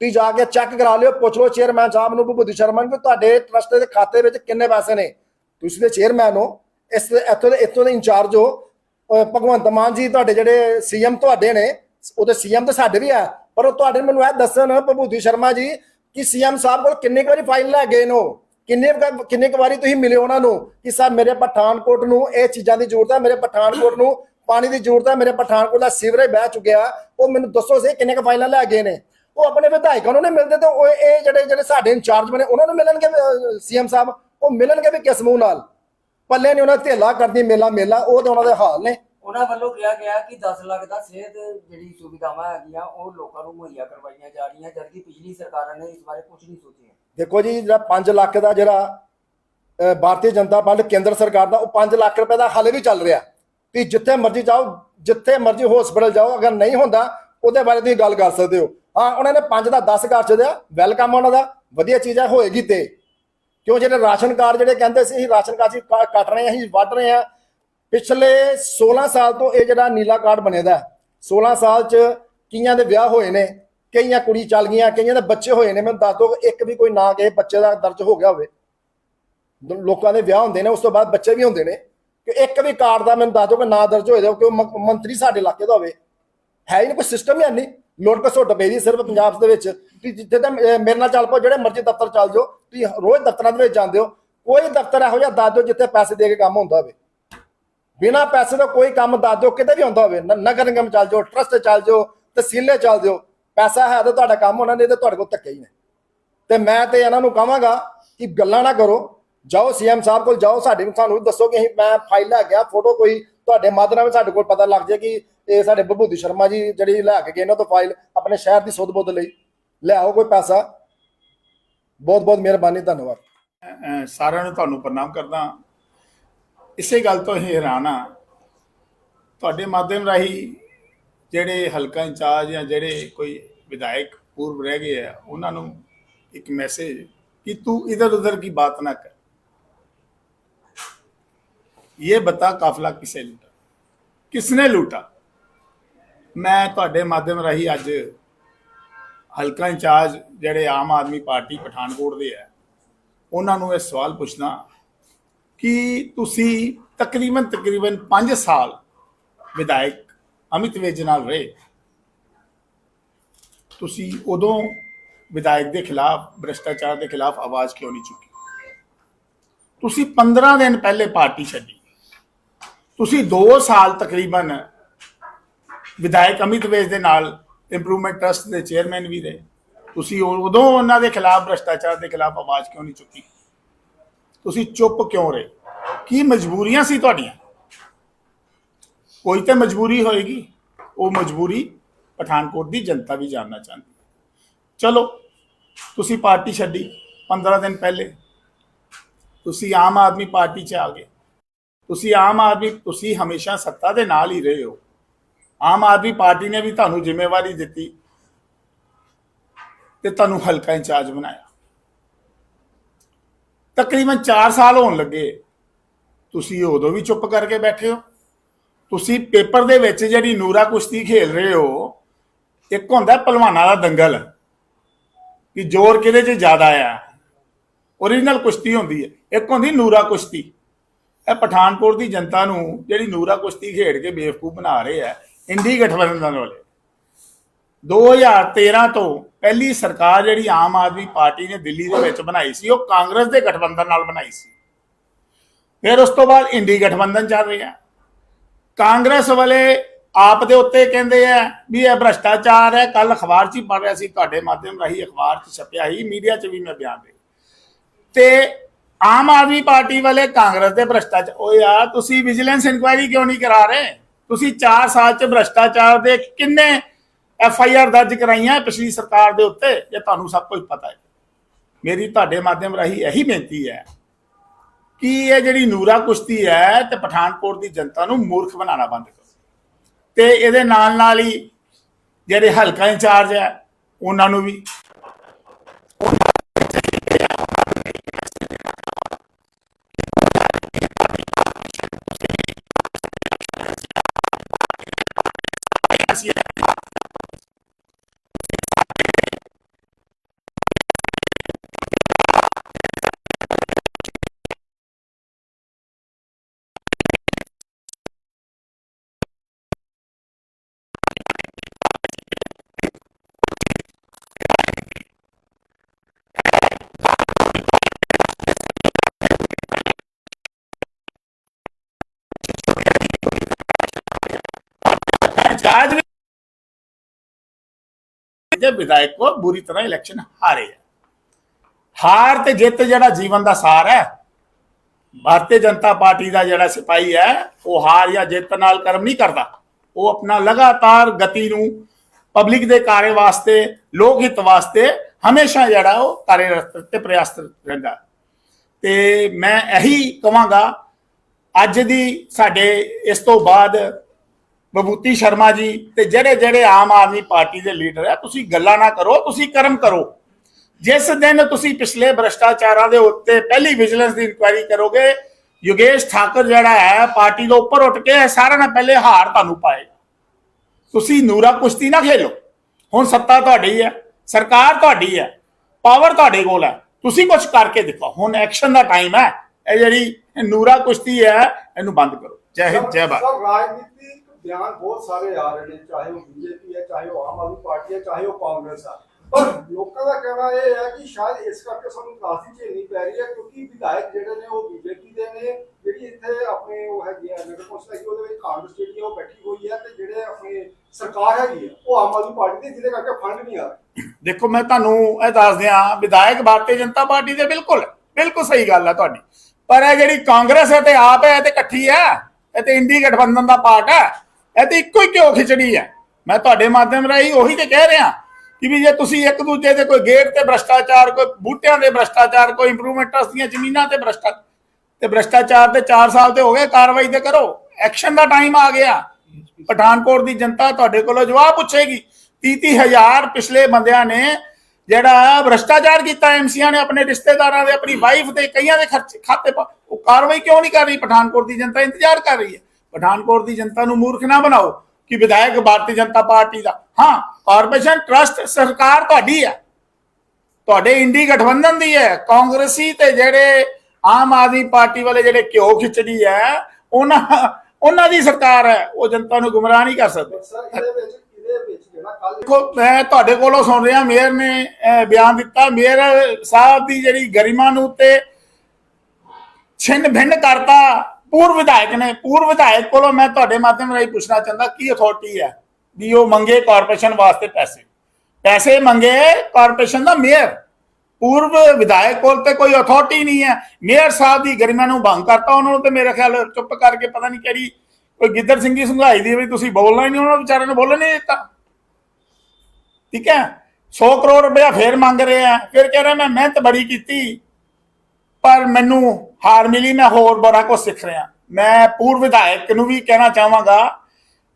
ਤੁਸੀਂ ਜਾ ਕੇ ਚੈੱਕ ਕਰਾ ਲਿਓ, ਪੁੱਛ ਲਓ ਚੇਅਰਮੈਨ ਸਾਹਿਬ ਨੂੰ, ਭੁਪਤੀ ਸ਼ਰਮਾ ਨੂੰ, ਕਿ ਤੁਹਾਡੇ ਟਰਸਟ ਦੇ ਖਾਤੇ ਵਿੱਚ ਕਿੰਨੇ ਪੈਸੇ ਨੇ। ਤੁਸੀਂ ਦੇ ਚੇਅਰਮੈਨ ਹੋ, ਇਸ ਇੱਥੋਂ ਦੇ ਇੱਥੋਂ ਦੇ ਇੰਚਾਰਜ ਹੋ। ਭਗਵੰਤ ਮਾਨ ਜੀ ਤੁਹਾਡੇ ਜਿਹੜੇ ਸੀਐਮ ਤੁਹਾਡੇ ਨੇ, ਉਹਦੇ ਸੀਐਮ ਤਾਂ ਸਾਡੇ ਵੀ ਆ ਪਰ ਉਹ ਤੁਹਾਡੇ ਮੈਨੂੰ ਇਹ ਦੱਸਣ ਭਭੂਤੀ ਸ਼ਰਮਾ ਜੀ ਕਿ ਸੀਐਮ ਸਾਹਿਬ ਕੋਲ ਕਿੰਨੇ ਕੁ ਵਾਰੀ ਫਾਈਲ ਲੈ ਗਏ ਨੋ ਕਿੰਨੇ ਕੁ- ਕਿੰਨੇ ਕੁ ਵਾਰੀ ਤੁਸੀਂ ਮਿਲੇ ਉਹਨਾਂ ਨੂੰ ਕਿ ਸਾਹਿਬ ਮੇਰੇ ਪਠਾਨਕੋਟ ਨੂੰ ਇਹ ਚੀਜ਼ਾਂ ਦੀ ਜ਼ਰੂਰਤ ਹੈ, ਮੇਰੇ ਪਠਾਨਕੋਟ ਨੂੰ ਪਾਣੀ ਦੀ ਜ਼ਰੂਰਤ ਹੈ, ਮੇਰੇ ਪਠਾਨਕੋਟ ਦਾ ਸੀਵਰੇਜ ਬਹਿ ਚੁੱਕਿਆ ਉਹ ਮੈਨੂੰ ਦੱਸੋ ਸੇ ਕਿੰਨੇ ਕੁ ਫਾਈਲਾਂ ਲੈ ਗਏ ਨੇ? ਉਹ ਆਪਣੇ ਵਿਧਾਇਕਾਂ ਨੂੰ ਨਹੀਂ ਮਿਲਦੇ ਤੇ ਉਹ ਇਹ ਜਿਹੜੇ ਜਿਹੜੇ ਸਾਡੇ ਇੰਚਾਰਜ ਬਣੇ, ਉਹਨਾਂ ਨੂੰ ਮਿਲਣਗੇ ਸੀਐਮ ਸਾਹਿਬ? ਉਹ ਮਿਲਣਗੇ ਵੀ ਕਿਸ ਮੂੰਹ ਨਾਲ? ਪੱਲੇ ਨਹੀਂ ਉਹਨਾਂ ਧੇਲਾ ਕਰਦੀ ਮੇਲਾ ਮੇਲਾ, ਉਹ ਤੇ ਉਹਨਾਂ ਦੇ ਹਾਲ ਨੇ। ਉਹਨਾਂ ਵੱਲੋਂ ਕਿਹਾ ਗਿਆ ਕਿ 10 ਲੱਖ ਦਾ ਸਿਹਤ ਜਿਹੜੀ ਸੁਵਿਧਾਵਾਂ ਹੈਗੀਆਂ, ਉਹ ਲੋਕਾਂ ਨੂੰ ਮੁਹੱਈਆ ਕਰਵਾਈਆਂ ਜਾ ਰਹੀਆਂ, ਜਦਕਿ ਪਿਛਲੀ ਸਰਕਾਰਾਂ ਨੇ ਇਸ ਬਾਰੇ ਕੁਝ ਨਹੀਂ ਸੋਚਿਆ। ਦੇਖੋ ਜੀ, ਜਿਹੜਾ 5 ਲੱਖ ਦਾ ਜਿਹੜਾ ਭਾਰਤੀ ਜਨਤਾ ਪਾਰਟੀ ਕੇਂਦਰ ਸਰਕਾਰ ਦਾ, ਉਹ 5 ਲੱਖ ਰੁਪਏ ਦਾ ਹਾਲੇ ਵੀ ਚੱਲ ਰਿਹਾ। ਵੀ ਜਿੱਥੇ ਮਰਜ਼ੀ ਜਾਓ, ਜਿੱਥੇ ਮਰਜ਼ੀ ਹਸਪੀਟਲ ਜਾਓ, ਅਗਰ ਨਹੀਂ ਹੁੰਦਾ, ਉਹਦੇ ਬਾਰੇ ਤੁਸੀਂ ਗੱਲ ਕਰ ਸਕਦੇ ਹੋ। ਹਾਂ, ਉਹਨਾਂ ਨੇ 5 ਦਾ 10 ਕਰ ਛੱਡਿਆ ਵੈਲਕਮ ਉਹਨਾਂ ਦਾ, ਵਧੀਆ ਚੀਜ਼ ਹੈ, ਹੋਏਗੀ ਤੇ। ਕਿਉਂ ਜਿਹੜੇ ਰਾਸ਼ਨ ਕਾਰਡ ਜਿਹੜੇ ਕਹਿੰਦੇ ਸੀ, ਅਸੀਂ ਰਾਸ਼ਨ ਕਾਰਡ ਅਸੀਂ ਕੱਟ ਰਹੇ ਹਾਂ, ਅਸੀਂ ਵੱਢ ਰਹੇ ਹਾਂ ਪਿਛਲੇ 16 ਸਾਲ ਤੋਂ ਇਹ ਜਿਹੜਾ ਨੀਲਾ ਕਾਰਡ ਬਣੇਦਾ 16 ਸਾਲ ਚ ਕਈਆਂ ਦੇ ਵਿਆਹ ਹੋਏ ਨੇ, ਕਈਆਂ ਕੁੜੀ ਚੱਲ ਗਈਆਂ, ਕਈਆਂ ਦੇ ਬੱਚੇ ਹੋਏ ਨੇ, ਮੈਨੂੰ ਦੱਸ ਦਿਓ ਕਿ ਇੱਕ ਵੀ ਕੋਈ ਨਾ ਕਿਸੇ ਬੱਚੇ ਦਾ ਦਰਜ ਹੋ ਗਿਆ ਹੋਵੇ। ਲੋਕਾਂ ਦੇ ਵਿਆਹ ਹੁੰਦੇ ਨੇ, ਉਸ ਤੋਂ ਬਾਅਦ ਬੱਚੇ ਵੀ ਹੁੰਦੇ ਨੇ, ਕਿ ਇੱਕ ਵੀ ਕਾਰਡ ਦਾ ਮੈਨੂੰ ਦੱਸ ਦਿਓ ਕਿ ਨਾ ਦਰਜ ਹੋਏ ਦਾ ਕਿ ਉਹ ਮੰਤਰੀ ਸਾਡੇ ਇਲਾਕੇ ਦਾ ਹੋਵੇ। ਹੈ ਹੀ ਨਹੀਂ, ਕੋਈ ਸਿਸਟਮ ਹੀ ਹੈ ਨਹੀਂ। ਲੁੱਟ ਘਸੁੱਟ ਪਈ ਦੀ ਸਿਰਫ ਪੰਜਾਬ ਦੇ ਵਿੱਚ। ਤੁਸੀਂ ਜਿੱਥੇ ਤਾਂ ਮੇਰੇ ਨਾਲ ਚੱਲ ਪਾਓ, ਜਿਹੜੇ ਮਰਜ਼ੀ ਦਫ਼ਤਰ ਚੱਲ ਜਾਓ, ਤੁਸੀਂ ਰੋਜ਼ ਦਫ਼ਤਰਾਂ ਦੇ ਵਿੱਚ ਜਾਂਦੇ ਹੋ। ਕੋਈ ਦਫ਼ਤਰ ਇਹੋ ਜਿਹਾ ਦੱਸ ਦਿਓ ਜਿੱਥੇ ਪੈਸੇ ਦੇ ਕੇ ਕੰਮ ਹੁੰਦਾ ਹੋਵੇ। ਬਿਨਾ ਪੈਸੇ ਦਾ ਕੋਈ ਕੰਮ ਦੱਸ ਦਿਓ, ਕਿਤੇ ਵੀ ਹੁੰਦਾ ਹੋਵੇ ਨਗਰ ਨਿਗਮ ਚੱਲ ਜਾਓ ਟਰਸਟ ਚੱਲ ਜਾਓ, ਤਹਿਸੀਲੇ ਚੱਲ ਜਾਓ, ਪੈਸਾ ਹੈ ਤਾਂ ਤੁਹਾਡਾ ਕੰਮ ਹੋਣਾ, ਨਹੀਂ ਤੇ ਤੁਹਾਡੇ ਕੋਲ ਧੱਕੇ ਹੀ ਨੇ। ਤੇ ਮੈਂ ਤੇ ਇਹਨਾਂ ਨੂੰ ਕਹਾਂਗਾ ਕਿ ਗੱਲਾਂ ਨਾ ਕਰੋ। ਜਾਓ ਸੀਐਮ ਸਾਹਿਬ ਕੋਲ ਜਾਓ, ਸਾਡੇ ਨੂੰ ਸਾਨੂੰ ਵੀ ਦੱਸੋ ਕਿ ਅਸੀਂ ਮੈਂ ਫਾਈਲ ਲੈ ਗਿਆ ਫੋਟੋ ਕੋਈ ਤੁਹਾਡੇ ਮਾਧਿਅਮ ਨਾਲ ਸਾਡੇ ਕੋਲ ਪਤਾ ਲੱਗ ਜਾਏ ਕਿ ਇਹ ਸਾਡੇ ਵਿਭੂਤੀ ਸ਼ਰਮਾ ਜੀ ਜਿਹੜੀ ਲੈ ਕੇ ਗਏ ਨੇ, ਉਹ ਤੋਂ ਫਾਈਲ ਆਪਣੇ ਸ਼ਹਿਰ ਦੀ ਸੁੱਧ ਬੁੱਧ ਲਈ ਲਿਆਓ ਕੋਈ ਪੈਸਾ। ਬਹੁਤ ਬਹੁਤ ਮਿਹਰਬਾਨੀ, ਧੰਨਵਾਦ। ਸਾਰਿਆਂ ਨੂੰ ਤੁਹਾਨੂੰ ਪ੍ਰਣਾਮ ਕਰਦਾ। ਇਸੇ ਗੱਲ ਤੋਂ ਹੀ ਹੈਰਾਨ ਹਾਂ ਤੁਹਾਡੇ ਮਾਧਿਅਮ ਰਾਹੀਂ ਜਿਹੜੇ ਹਲਕਾ ਇੰਚਾਰਜ ਜਾਂ ਜਿਹੜੇ ਕੋਈ ਵਿਧਾਇਕ ਪੂਰਵ ਰਹਿ ਗਏ ਆ ਉਹਨਾਂ ਨੂੰ ਇੱਕ ਮੈਸੇਜ ਕਿ ਤੂੰ ਇਧਰ ਉਧਰ की बात ना कर ये बता काफला किसे लूटा किसने लूटा ਮੈਂ ਤੁਹਾਡੇ ਮਾਧਿਅਮ ਰਾਹੀਂ ਅੱਜ ਹਲਕਾ ਇੰਚਾਰਜ ਜਿਹੜੇ ਆਮ ਆਦਮੀ ਪਾਰਟੀ ਪਠਾਨਕੋਟ ਦੇ ਆ ਉਹਨਾਂ ਨੂੰ ਇਹ ਸਵਾਲ ਪੁੱਛਣਾ ਕਿ ਤੁਸੀਂ ਤਕਰੀਬਨ ਤਕਰੀਬਨ 5 ਸਾਲ ਵਿਧਾਇਕ ਅਮਿਤ ਵੇਜ ਨਾਲ ਰਹੇ। ਤੁਸੀਂ ਉਦੋਂ ਵਿਧਾਇਕ ਦੇ ਖਿਲਾਫ, ਭ੍ਰਿਸ਼ਟਾਚਾਰ ਦੇ ਖਿਲਾਫ ਆਵਾਜ਼ ਕਿਉਂ ਨਹੀਂ ਚੁੱਕੀ? ਤੁਸੀਂ 15 ਦਿਨ ਪਹਿਲੇ ਪਾਰਟੀ ਛੱਡੀ। ਤੁਸੀਂ 2 ਸਾਲ ਤਕਰੀਬਨ ਵਿਧਾਇਕ ਅਮਿਤ ਵੇਜ ਦੇ ਨਾਲ ਇੰਪਰੂਵਮੈਂਟ ਟਰਸਟ ਦੇ ਚੇਅਰਮੈਨ ਵੀ ਰਹੇ। ਤੁਸੀਂ ਉਦੋਂ ਉਹਨਾਂ ਦੇ ਖਿਲਾਫ, ਭ੍ਰਿਸ਼ਟਾਚਾਰ ਦੇ ਖਿਲਾਫ ਆਵਾਜ਼ ਕਿਉਂ ਨਹੀਂ ਚੁੱਕੀ? ਤੁਸੀਂ ਚੁੱਪ ਕਿਉਂ ਰਹੇ? ਕੀ ਮਜਬੂਰੀਆਂ ਸੀ ਤੁਹਾਡੀਆਂ? ਕੋਈ ਤਾਂ ਮਜਬੂਰੀ ਹੋਏਗੀ। ਉਹ ਮਜਬੂਰੀ ਪਠਾਨਕੋਟ ਦੀ ਜਨਤਾ ਵੀ ਜਾਣਨਾ ਚਾਹੁੰਦੀ ਚਲੋ, ਤੁਸੀਂ ਪਾਰਟੀ ਛੱਡੀ 15 ਦਿਨ ਪਹਿਲੇ। ਤੁਸੀਂ ਆਮ ਆਦਮੀ ਪਾਰਟੀ 'ਚ ਆ ਗਏ। ਤੁਸੀਂ ਆਮ ਆਦਮੀ, ਤੁਸੀਂ ਹਮੇਸ਼ਾ ਸੱਤਾ ਦੇ ਨਾਲ ਹੀ ਰਹੇ ਹੋ। ਆਮ ਆਦਮੀ ਪਾਰਟੀ ਨੇ ਵੀ ਤੁਹਾਨੂੰ ਜ਼ਿੰਮੇਵਾਰੀ ਦਿੱਤੀ ਤੇ ਤੁਹਾਨੂੰ ਹਲਕਾ ਇੰਚਾਰਜ ਬਣਾਇਆ। ਤਕਰੀਬਨ 4 ਸਾਲ ਹੋਣ ਲੱਗੇ। ਤੁਸੀਂ ਉਦੋਂ ਵੀ ਚੁੱਪ ਕਰਕੇ ਬੈਠੇ ਹੋ। ਤੁਸੀਂ ਪੇਪਰ ਦੇ ਵਿੱਚ ਜਿਹੜੀ ਨੂਰਾ ਕੁਸ਼ਤੀ ਖੇਲ ਰਹੇ ਹੋ, ਇੱਕ ਹੁੰਦਾ ਪਹਿਲਵਾਨਾਂ ਦਾ ਦੰਗਲ ਕਿ ਜ਼ੋਰ ਕਿਹਦੇ 'ਚ ਜ਼ਿਆਦਾ ਆ? ਓਰੀਜਨਲ ਕੁਸ਼ਤੀ ਹੁੰਦੀ ਹੈ। ਇੱਕ ਹੁੰਦੀ ਨੂਰਾ ਕੁਸ਼ਤੀ। ਇਹ ਪਠਾਨਕੋਟ ਦੀ ਜਨਤਾ ਨੂੰ ਜਿਹੜੀ ਨੂਰਾ ਕੁਸ਼ਤੀ ਖੇਡ ਕੇ ਬੇਵਕੂਫ ਬਣਾ ਰਹੇ ਆ ਇੰਡੀ ਗਠਬੰਧਨ ਵਾਲੇ। 2013 ਤੋਂ ਪਹਿਲੀ ਸਰਕਾਰ ਜਿਹੜੀ ਆਮ ਆਦਮੀ ਪਾਰਟੀ ਨੇ ਦਿੱਲੀ ਦੇ ਵਿੱਚ ਬਣਾਈ ਸੀ, ਉਹ ਕਾਂਗਰਸ ਦੇ ਗਠਬੰਧਨ ਨਾਲ ਬਣਾਈ ਸੀ। ਫਿਰ ਉਸ ਤੋਂ ਬਾਅਦ ਇੰਡੀ ਗਠਬੰਧਨ ਚੱਲ ਰਿਹਾ। ਕਾਂਗਰਸ ਵਾਲੇ ਆਪ ਦੇ ਉੱਤੇ ਕਹਿੰਦੇ ਆ ਵੀ ਇਹ ਭ੍ਰਸ਼ਟਾਚਾਰ ਹੈ ਕੱਲ ਅਖਬਾਰ 'ਚ ਹੀ ਪੜ੍ਹ ਰਿਹਾ ਸੀ, ਤੁਹਾਡੇ ਮਾਧਿਅਮ ਰਾਹੀਂ ਅਖਬਾਰ 'ਚ ਛਪਿਆ ਹੀ ਮੀਡੀਆ 'ਚ ਵੀ ਮੈਂ ਬਿਆਨ ਦੇ ਤੇ ਆਮ ਆਦਮੀ ਪਾਰਟੀ ਵਾਲੇ ਕਾਂਗਰਸ ਦੇ ਭ੍ਰਸ਼ਟਾਚਾਰ ਓ ਯਾਰ ਤੁਸੀਂ ਵਿਜੀਲੈਂਸ ਇਨਕੁਆਇਰੀ ਕਿਉਂ ਨਹੀਂ ਕਰਾ ਰਹੇ? ਤੁਸੀਂ 4 ਸਾਲ 'ਚ ਭ੍ਰਸ਼ਟਾਚਾਰ ਦੇ ਕਿੰਨੇ ਐਫ ਆਈ ਆਰ ਦਰਜ ਕਰਾਈਆਂ ਪਿਛਲੀ ਸਰਕਾਰ ਦੇ ਉੱਤੇ ਜੇ ਤੁਹਾਨੂੰ ਸਭ ਕੁਝ ਪਤਾ ਹੈ। ਮੇਰੀ ਤੁਹਾਡੇ ਮਾਧਿਅਮ ਰਾਹੀਂ ਇਹੀ ਬੇਨਤੀ ਹੈ ਕਿ ਇਹ ਜਿਹੜੀ ਨੂਰਾ ਕੁਸ਼ਤੀ ਹੈ ਤੇ ਪਠਾਨਕੋਟ ਦੀ ਜਨਤਾ ਨੂੰ ਮੂਰਖ ਬਣਾਉਣਾ ਬੰਦ ਕਰੋ। ਤੇ ਇਹਦੇ ਨਾਲ ਨਾਲ ਹੀ ਜਿਹੜੇ ਹਲਕਾ ਇੰਚਾਰਜ ਹੈ, ਉਹਨਾਂ ਨੂੰ ਵੀ ਦੇ ਵਿਧਾਇਕ ਕੋ ਬੁਰੀ ਤਰ੍ਹਾਂ ਇਲੈਕਸ਼ਨ ਹਾਰੇ ਹੈ ਹਾਰ ਤੇ ਜਿੱਤ ਜਿਹੜਾ ਜੀਵਨ ਦਾ ਸਾਰ ਹੈ, ਭਾਰਤੀ ਜਨਤਾ ਪਾਰਟੀ ਦਾ ਜਿਹੜਾ ਸਿਪਾਹੀ ਹੈ, ਉਹ ਹਾਰ ਜਾਂ ਜਿੱਤ ਨਾਲ ਕਰਮ ਨਹੀਂ ਕਰਦਾ। ਉਹ ਆਪਣਾ ਲਗਾਤਾਰ ਗਤੀ ਨੂੰ ਪਬਲਿਕ ਦੇ ਕਾਰੇ ਵਾਸਤੇ, ਲੋਕ ਹਿੱਤ ਵਾਸਤੇ ਹਮੇਸ਼ਾ ਜਿਹੜਾ ਉਹ ਕਾਰਜਰਤ ਤੇ ਪ੍ਰਯਾਸਤ ਰਹਿੰਦਾ। ਤੇ ਮੈਂ ਇਹੀ ਕਵਾਂਗਾ, ਅੱਜ ਦੀ ਸਾਡੇ ਇਸ ਤੋਂ ਬਾਅਦ ਬਬੂਤੀ ਸ਼ਰਮਾ ਜੀ ਤੇ ਜਿਹੜੇ ਜਿਹੜੇ ਆਮ ਆਦਮੀ ਪਾਰਟੀ ਦੇ ਲੀਡਰ ਆ, ਤੁਸੀਂ ਗੱਲਾਂ ਨਾ ਕਰੋ, ਤੁਸੀਂ ਕਰਮ ਕਰੋ। ਜਿਸ ਦਿਨ ਤੁਸੀਂ ਪਿਛਲੇ ਭ੍ਰਸ਼ਟਾਚਾਰਾਂ ਦੇ ਉੱਤੇ ਪਹਿਲੀ ਵਿਜੀਲੈਂਸ ਦੀ ਇਨਕੁਆਇਰੀ ਕਰੋਗੇ, ਯੋਗੇਸ਼ ਠਾਕਰ ਜਿਹੜਾ ਹੈ, ਪਾਰਟੀ ਤੋਂ ਉੱਪਰ ਉੱਠ ਕੇ ਸਾਰਿਆਂ ਨਾਲ ਪਹਿਲੇ ਹਾਰ ਤੁਹਾਨੂੰ ਪਾਏਗਾ ਤੁਸੀਂ ਨੂਰਾ ਕੁਸ਼ਤੀ ਨਾ ਖੇਲੋ। ਹੁਣ ਸੱਤਾ ਤੁਹਾਡੀ ਹੈ, ਸਰਕਾਰ ਤੁਹਾਡੀ ਹੈ ਪਾਵਰ ਤੁਹਾਡੇ ਕੋਲ ਹੈ। ਤੁਸੀਂ ਕੁਝ ਕਰਕੇ ਦਿਖਾਓ ਹੁਣ ਐਕਸ਼ਨ ਦਾ ਟਾਈਮ ਹੈ। ਇਹ ਜਿਹੜੀ ਨੂਰਾ ਕੁਸ਼ਤੀ ਹੈ, ਇਹਨੂੰ ਬੰਦ ਕਰੋ। ਜੈ ਹਿੰਦ, ਜੈ ਭਾਰਤ। ਸਰ ਬਿਆਨ ਬਹੁਤ ਸਾਰੇ ਆ ਰਹੇ ਨੇ, ਚਾਹੇ ਉਹ ਬੀਜੇਪੀ ਹੈ, ਚਾਹੇ ਉਹ ਆਮ ਆਦਮੀ ਪਾਰਟੀ ਹੈ, ਚਾਹੇ ਉਹ ਕਾਂਗਰਸ ਹੈ। ਪਰ ਲੋਕਾਂ ਦਾ ਕਹਿਣਾ ਇਹ ਹੈ ਕਿ ਸ਼ਾਇਦ ਇਸ ਕਰਕੇ ਸਾਨੂੰ ਕਾਫੀ ਝੇਲਣੀ ਪੈ ਰਹੀ ਹੈ ਕਿਉਂਕਿ ਵਿਧਾਇਕ ਜਿਹੜੇ ਨੇ ਉਹ ਬੀਜੇਪੀ ਦੇ ਨੇ, ਜਿਹੜੀ ਇੱਥੇ ਆਪਣੇ ਉਹ ਹੈਗੀ ਹੈ ਨਗਰ ਕੌਂਸਲ ਹੈਗੀ, ਉਹਦੇ ਵਿੱਚ ਕਾਂਗਰਸ ਜਿਹੜੀ ਉਹ ਬੈਠੀ ਹੋਈ ਹੈ ਤੇ ਜਿਹੜੇ ਆਪਣੇ ਸਰਕਾਰ ਹੈਗੀ ਹੈ, ਉਹ ਆਮ ਆਦਮੀ ਪਾਰਟੀ ਦੀ, ਜਿਹਦੇ ਕਰਕੇ ਫੰਡ ਨਹੀਂ ਆ ਰਹੇ। ਦੇਖੋ, ਮੈਂ ਤੁਹਾਨੂੰ ਇਹ ਦੱਸ ਦਿਆਂ ਵਿਧਾਇਕ ਭਾਰਤੀ ਜਨਤਾ ਪਾਰਟੀ ਦੇ ਬਿਲਕੁਲ ਬਿਲਕੁਲ ਸਹੀ ਗੱਲ ਹੈ ਤੁਹਾਡੀ। ਪਰ ਇਹ ਜਿਹੜੀ ਕਾਂਗਰਸ ਹੈ ਤੇ ਆਪ ਹੈ ਤੇ ਇਕੱਠੀ ਹੈ, ਇਹ ਤੇ ਇੰਡੀ ਗਠਬੰਧਨ ਦਾ ਪਾਰਟ ਹੈ। ਇਹ ਤੇ ਇੱਕੋ ਹੀ ਘਿਓ ਖਿਚੜੀ ਹੈ ਮੈਂ ਤੁਹਾਡੇ ਮਾਧਿਅਮ ਰਾਹੀਂ ਉਹੀ ਤੇ ਕਹਿ ਰਿਹਾ ਕਿ ਵੀ ਜੇ ਤੁਸੀਂ ਇੱਕ ਦੂਜੇ ਦੇ ਕੋਈ ਗੇਟ ਤੇ ਭ੍ਰਸ਼ਟਾਚਾਰ, ਕੋਈ ਬੂਟਿਆਂ ਦੇ ਭ੍ਰਸ਼ਟਾਚਾਰ, ਕੋਈ ਇੰਪਰੂਵਮੈਂਟਸ ਦੀਆਂ ਜ਼ਮੀਨਾਂ ਤੇ ਭ੍ਰਸ਼ਟਾਚਾਰ ਤੇ ਭ੍ਰਸ਼ਟਾਚਾਰ ਤੇ 4 ਸਾਲ ਤੇ ਹੋ ਗਏ, ਕਾਰਵਾਈ ਤੇ ਕਰੋ। ਐਕਸ਼ਨ ਦਾ ਟਾਈਮ ਆ ਗਿਆ। ਪਠਾਨਕੋਟ ਦੀ ਜਨਤਾ ਤੁਹਾਡੇ ਕੋਲੋਂ ਜਵਾਬ ਪੁੱਛੇਗੀ। 30 ਹਜ਼ਾਰ ਪਿਛਲੇ ਬੰਦਿਆਂ ਨੇ ਜਿਹੜਾ ਭ੍ਰਸ਼ਟਾਚਾਰ ਕੀਤਾ, ਐਮਸੀਆਂ ਨੇ ਆਪਣੇ ਰਿਸ਼ਤੇਦਾਰਾਂ ਦੇ, ਆਪਣੀ ਵਾਈਫ ਦੇ ਕਈਆਂ ਦੇ ਖਰਚੇ ਖਾਤੇ ਪਾ ਉਹ ਕਾਰਵਾਈ ਕਿਉਂ ਨਹੀਂ ਕਰ ਰਹੀ? ਪਠਾਨਕੋਟ ਦੀ ਜਨਤਾ ਇੰਤਜ਼ਾਰ ਕਰ ਰਹੀ ਹੈ। ਪਠਾਨਕੋਟ ਦੀ ਜਨਤਾ ਨੂੰ ਮੂਰਖ ਨਾ ਬਣਾਓ ਕਿ ਵਿਧਾਇਕ ਭਾਰਤੀ ਜਨਤਾ ਪਾਰਟੀ ਦਾ। ਹਾਂ ਕਾਰਪੋਰੇਸ਼ਨ ਟਰਸਟ ਸਰਕਾਰ ਤੁਹਾਡੀ ਹੈ। ਤੁਹਾਡੇ ਇੰਡੀ ਗਠਬੰਧਨ ਦੀ ਹੈ। ਕਾਂਗਰਸੀ ਤੇ ਜਿਹੜੇ ਆਮ ਆਦਮੀ ਪਾਰਟੀ ਵਾਲੇ ਜਿਹੜੇ ਘਿਓ ਖਿਚੜੀ ਹੈ ਉਹਨਾਂ ਉਹਨਾਂ ਦੀ ਸਰਕਾਰ ਹੈ। ਉਹ ਜਨਤਾ ਨੂੰ ਗੁੰਮਰਾਹ ਨਹੀਂ ਕਰ ਸਕਦੇ। ਸਰ ਇਹਦੇ ਵਿੱਚ ਦੇਖੋ ਮੈਂ ਤੁਹਾਡੇ ਕੋਲੋਂ ਸੁਣ ਰਿਹਾ ਮੇਅਰ ਨੇ ਬਿਆਨ ਦਿੱਤਾ। ਮੇਅਰ ਸਾਹਿਬ ਦੀ ਜਿਹੜੀ ਗਰਿਮਾ ਨੂੰ ਤੇ ਛਿੰਨ ਭਿੰਨ ਕਰਤਾ। ਪੂਰਵ ਵਿਧਾਇਕ ਨੇ, ਪੂਰਵ ਵਿਧਾਇਕ ਕੋਲੋਂ ਮੈਂ ਤੁਹਾਡੇ ਮਾਧਿਅਮ ਰਾਹੀਂ ਪੁੱਛਣਾ ਚਾਹੁੰਦਾ, ਕੀ ਅਥਾਰਟੀ ਹੈ ਵੀ ਉਹ ਮੰਗੇ ਕਾਰਪੋਰੇਸ਼ਨ ਵਾਸਤੇ ਪੈਸੇ? ਪੈਸੇ ਮੰਗੇ ਕਾਰਪੋਰੇਸ਼ਨ ਦਾ ਮੇਅਰ ਪੂਰਵ ਵਿਧਾਇਕ ਕੋਲ ਤੇ ਕੋਈ ਅਥਾਰਟੀ ਨਹੀਂ ਹੈ। ਮੇਅਰ ਸਾਹਿਬ ਦੀ ਗਰਿਮਾ ਨੂੰ ਭੰਗ ਕਰਤਾ ਉਹਨਾਂ ਨੂੰ ਤੇ ਮੇਰੇ ਖਿਆਲ ਚੁੱਪ ਕਰਕੇ ਪਤਾ ਨਹੀਂ ਕਿਹੜੀ ਕੋਈ ਗਿੱਦੜ ਸਿੰਘੀ ਸੰਘਾਈ ਦੀ ਵੀ ਤੁਸੀਂ ਬੋਲਣਾ ਹੀ ਨਹੀਂ, ਉਹਨਾਂ ਵਿਚਾਰਿਆਂ ਨੂੰ ਬੋਲਣ ਨਹੀਂ ਦਿੱਤਾ। ਠੀਕ ਹੈ? 100 ਕਰੋੜ ਰੁਪਇਆ ਫੇਰ ਮੰਗ ਰਹੇ। ਆ ਫਿਰ ਕਹਿ ਰਿਹਾ, ਮੈਂ ਮਿਹਨਤ ਬੜੀ ਕੀਤੀ। ਪਰ ਮੈਨੂੰ ਹਾਰ ਮਿਲੀ, ਮੈਂ ਹੋਰ ਬੜਾ ਕੁਝ ਸਿੱਖ ਰਿਹਾ। ਮੈਂ ਪੂਰਵ ਵਿਧਾਇਕ ਨੂੰ ਵੀ ਕਹਿਣਾ ਚਾਹਾਂਗਾ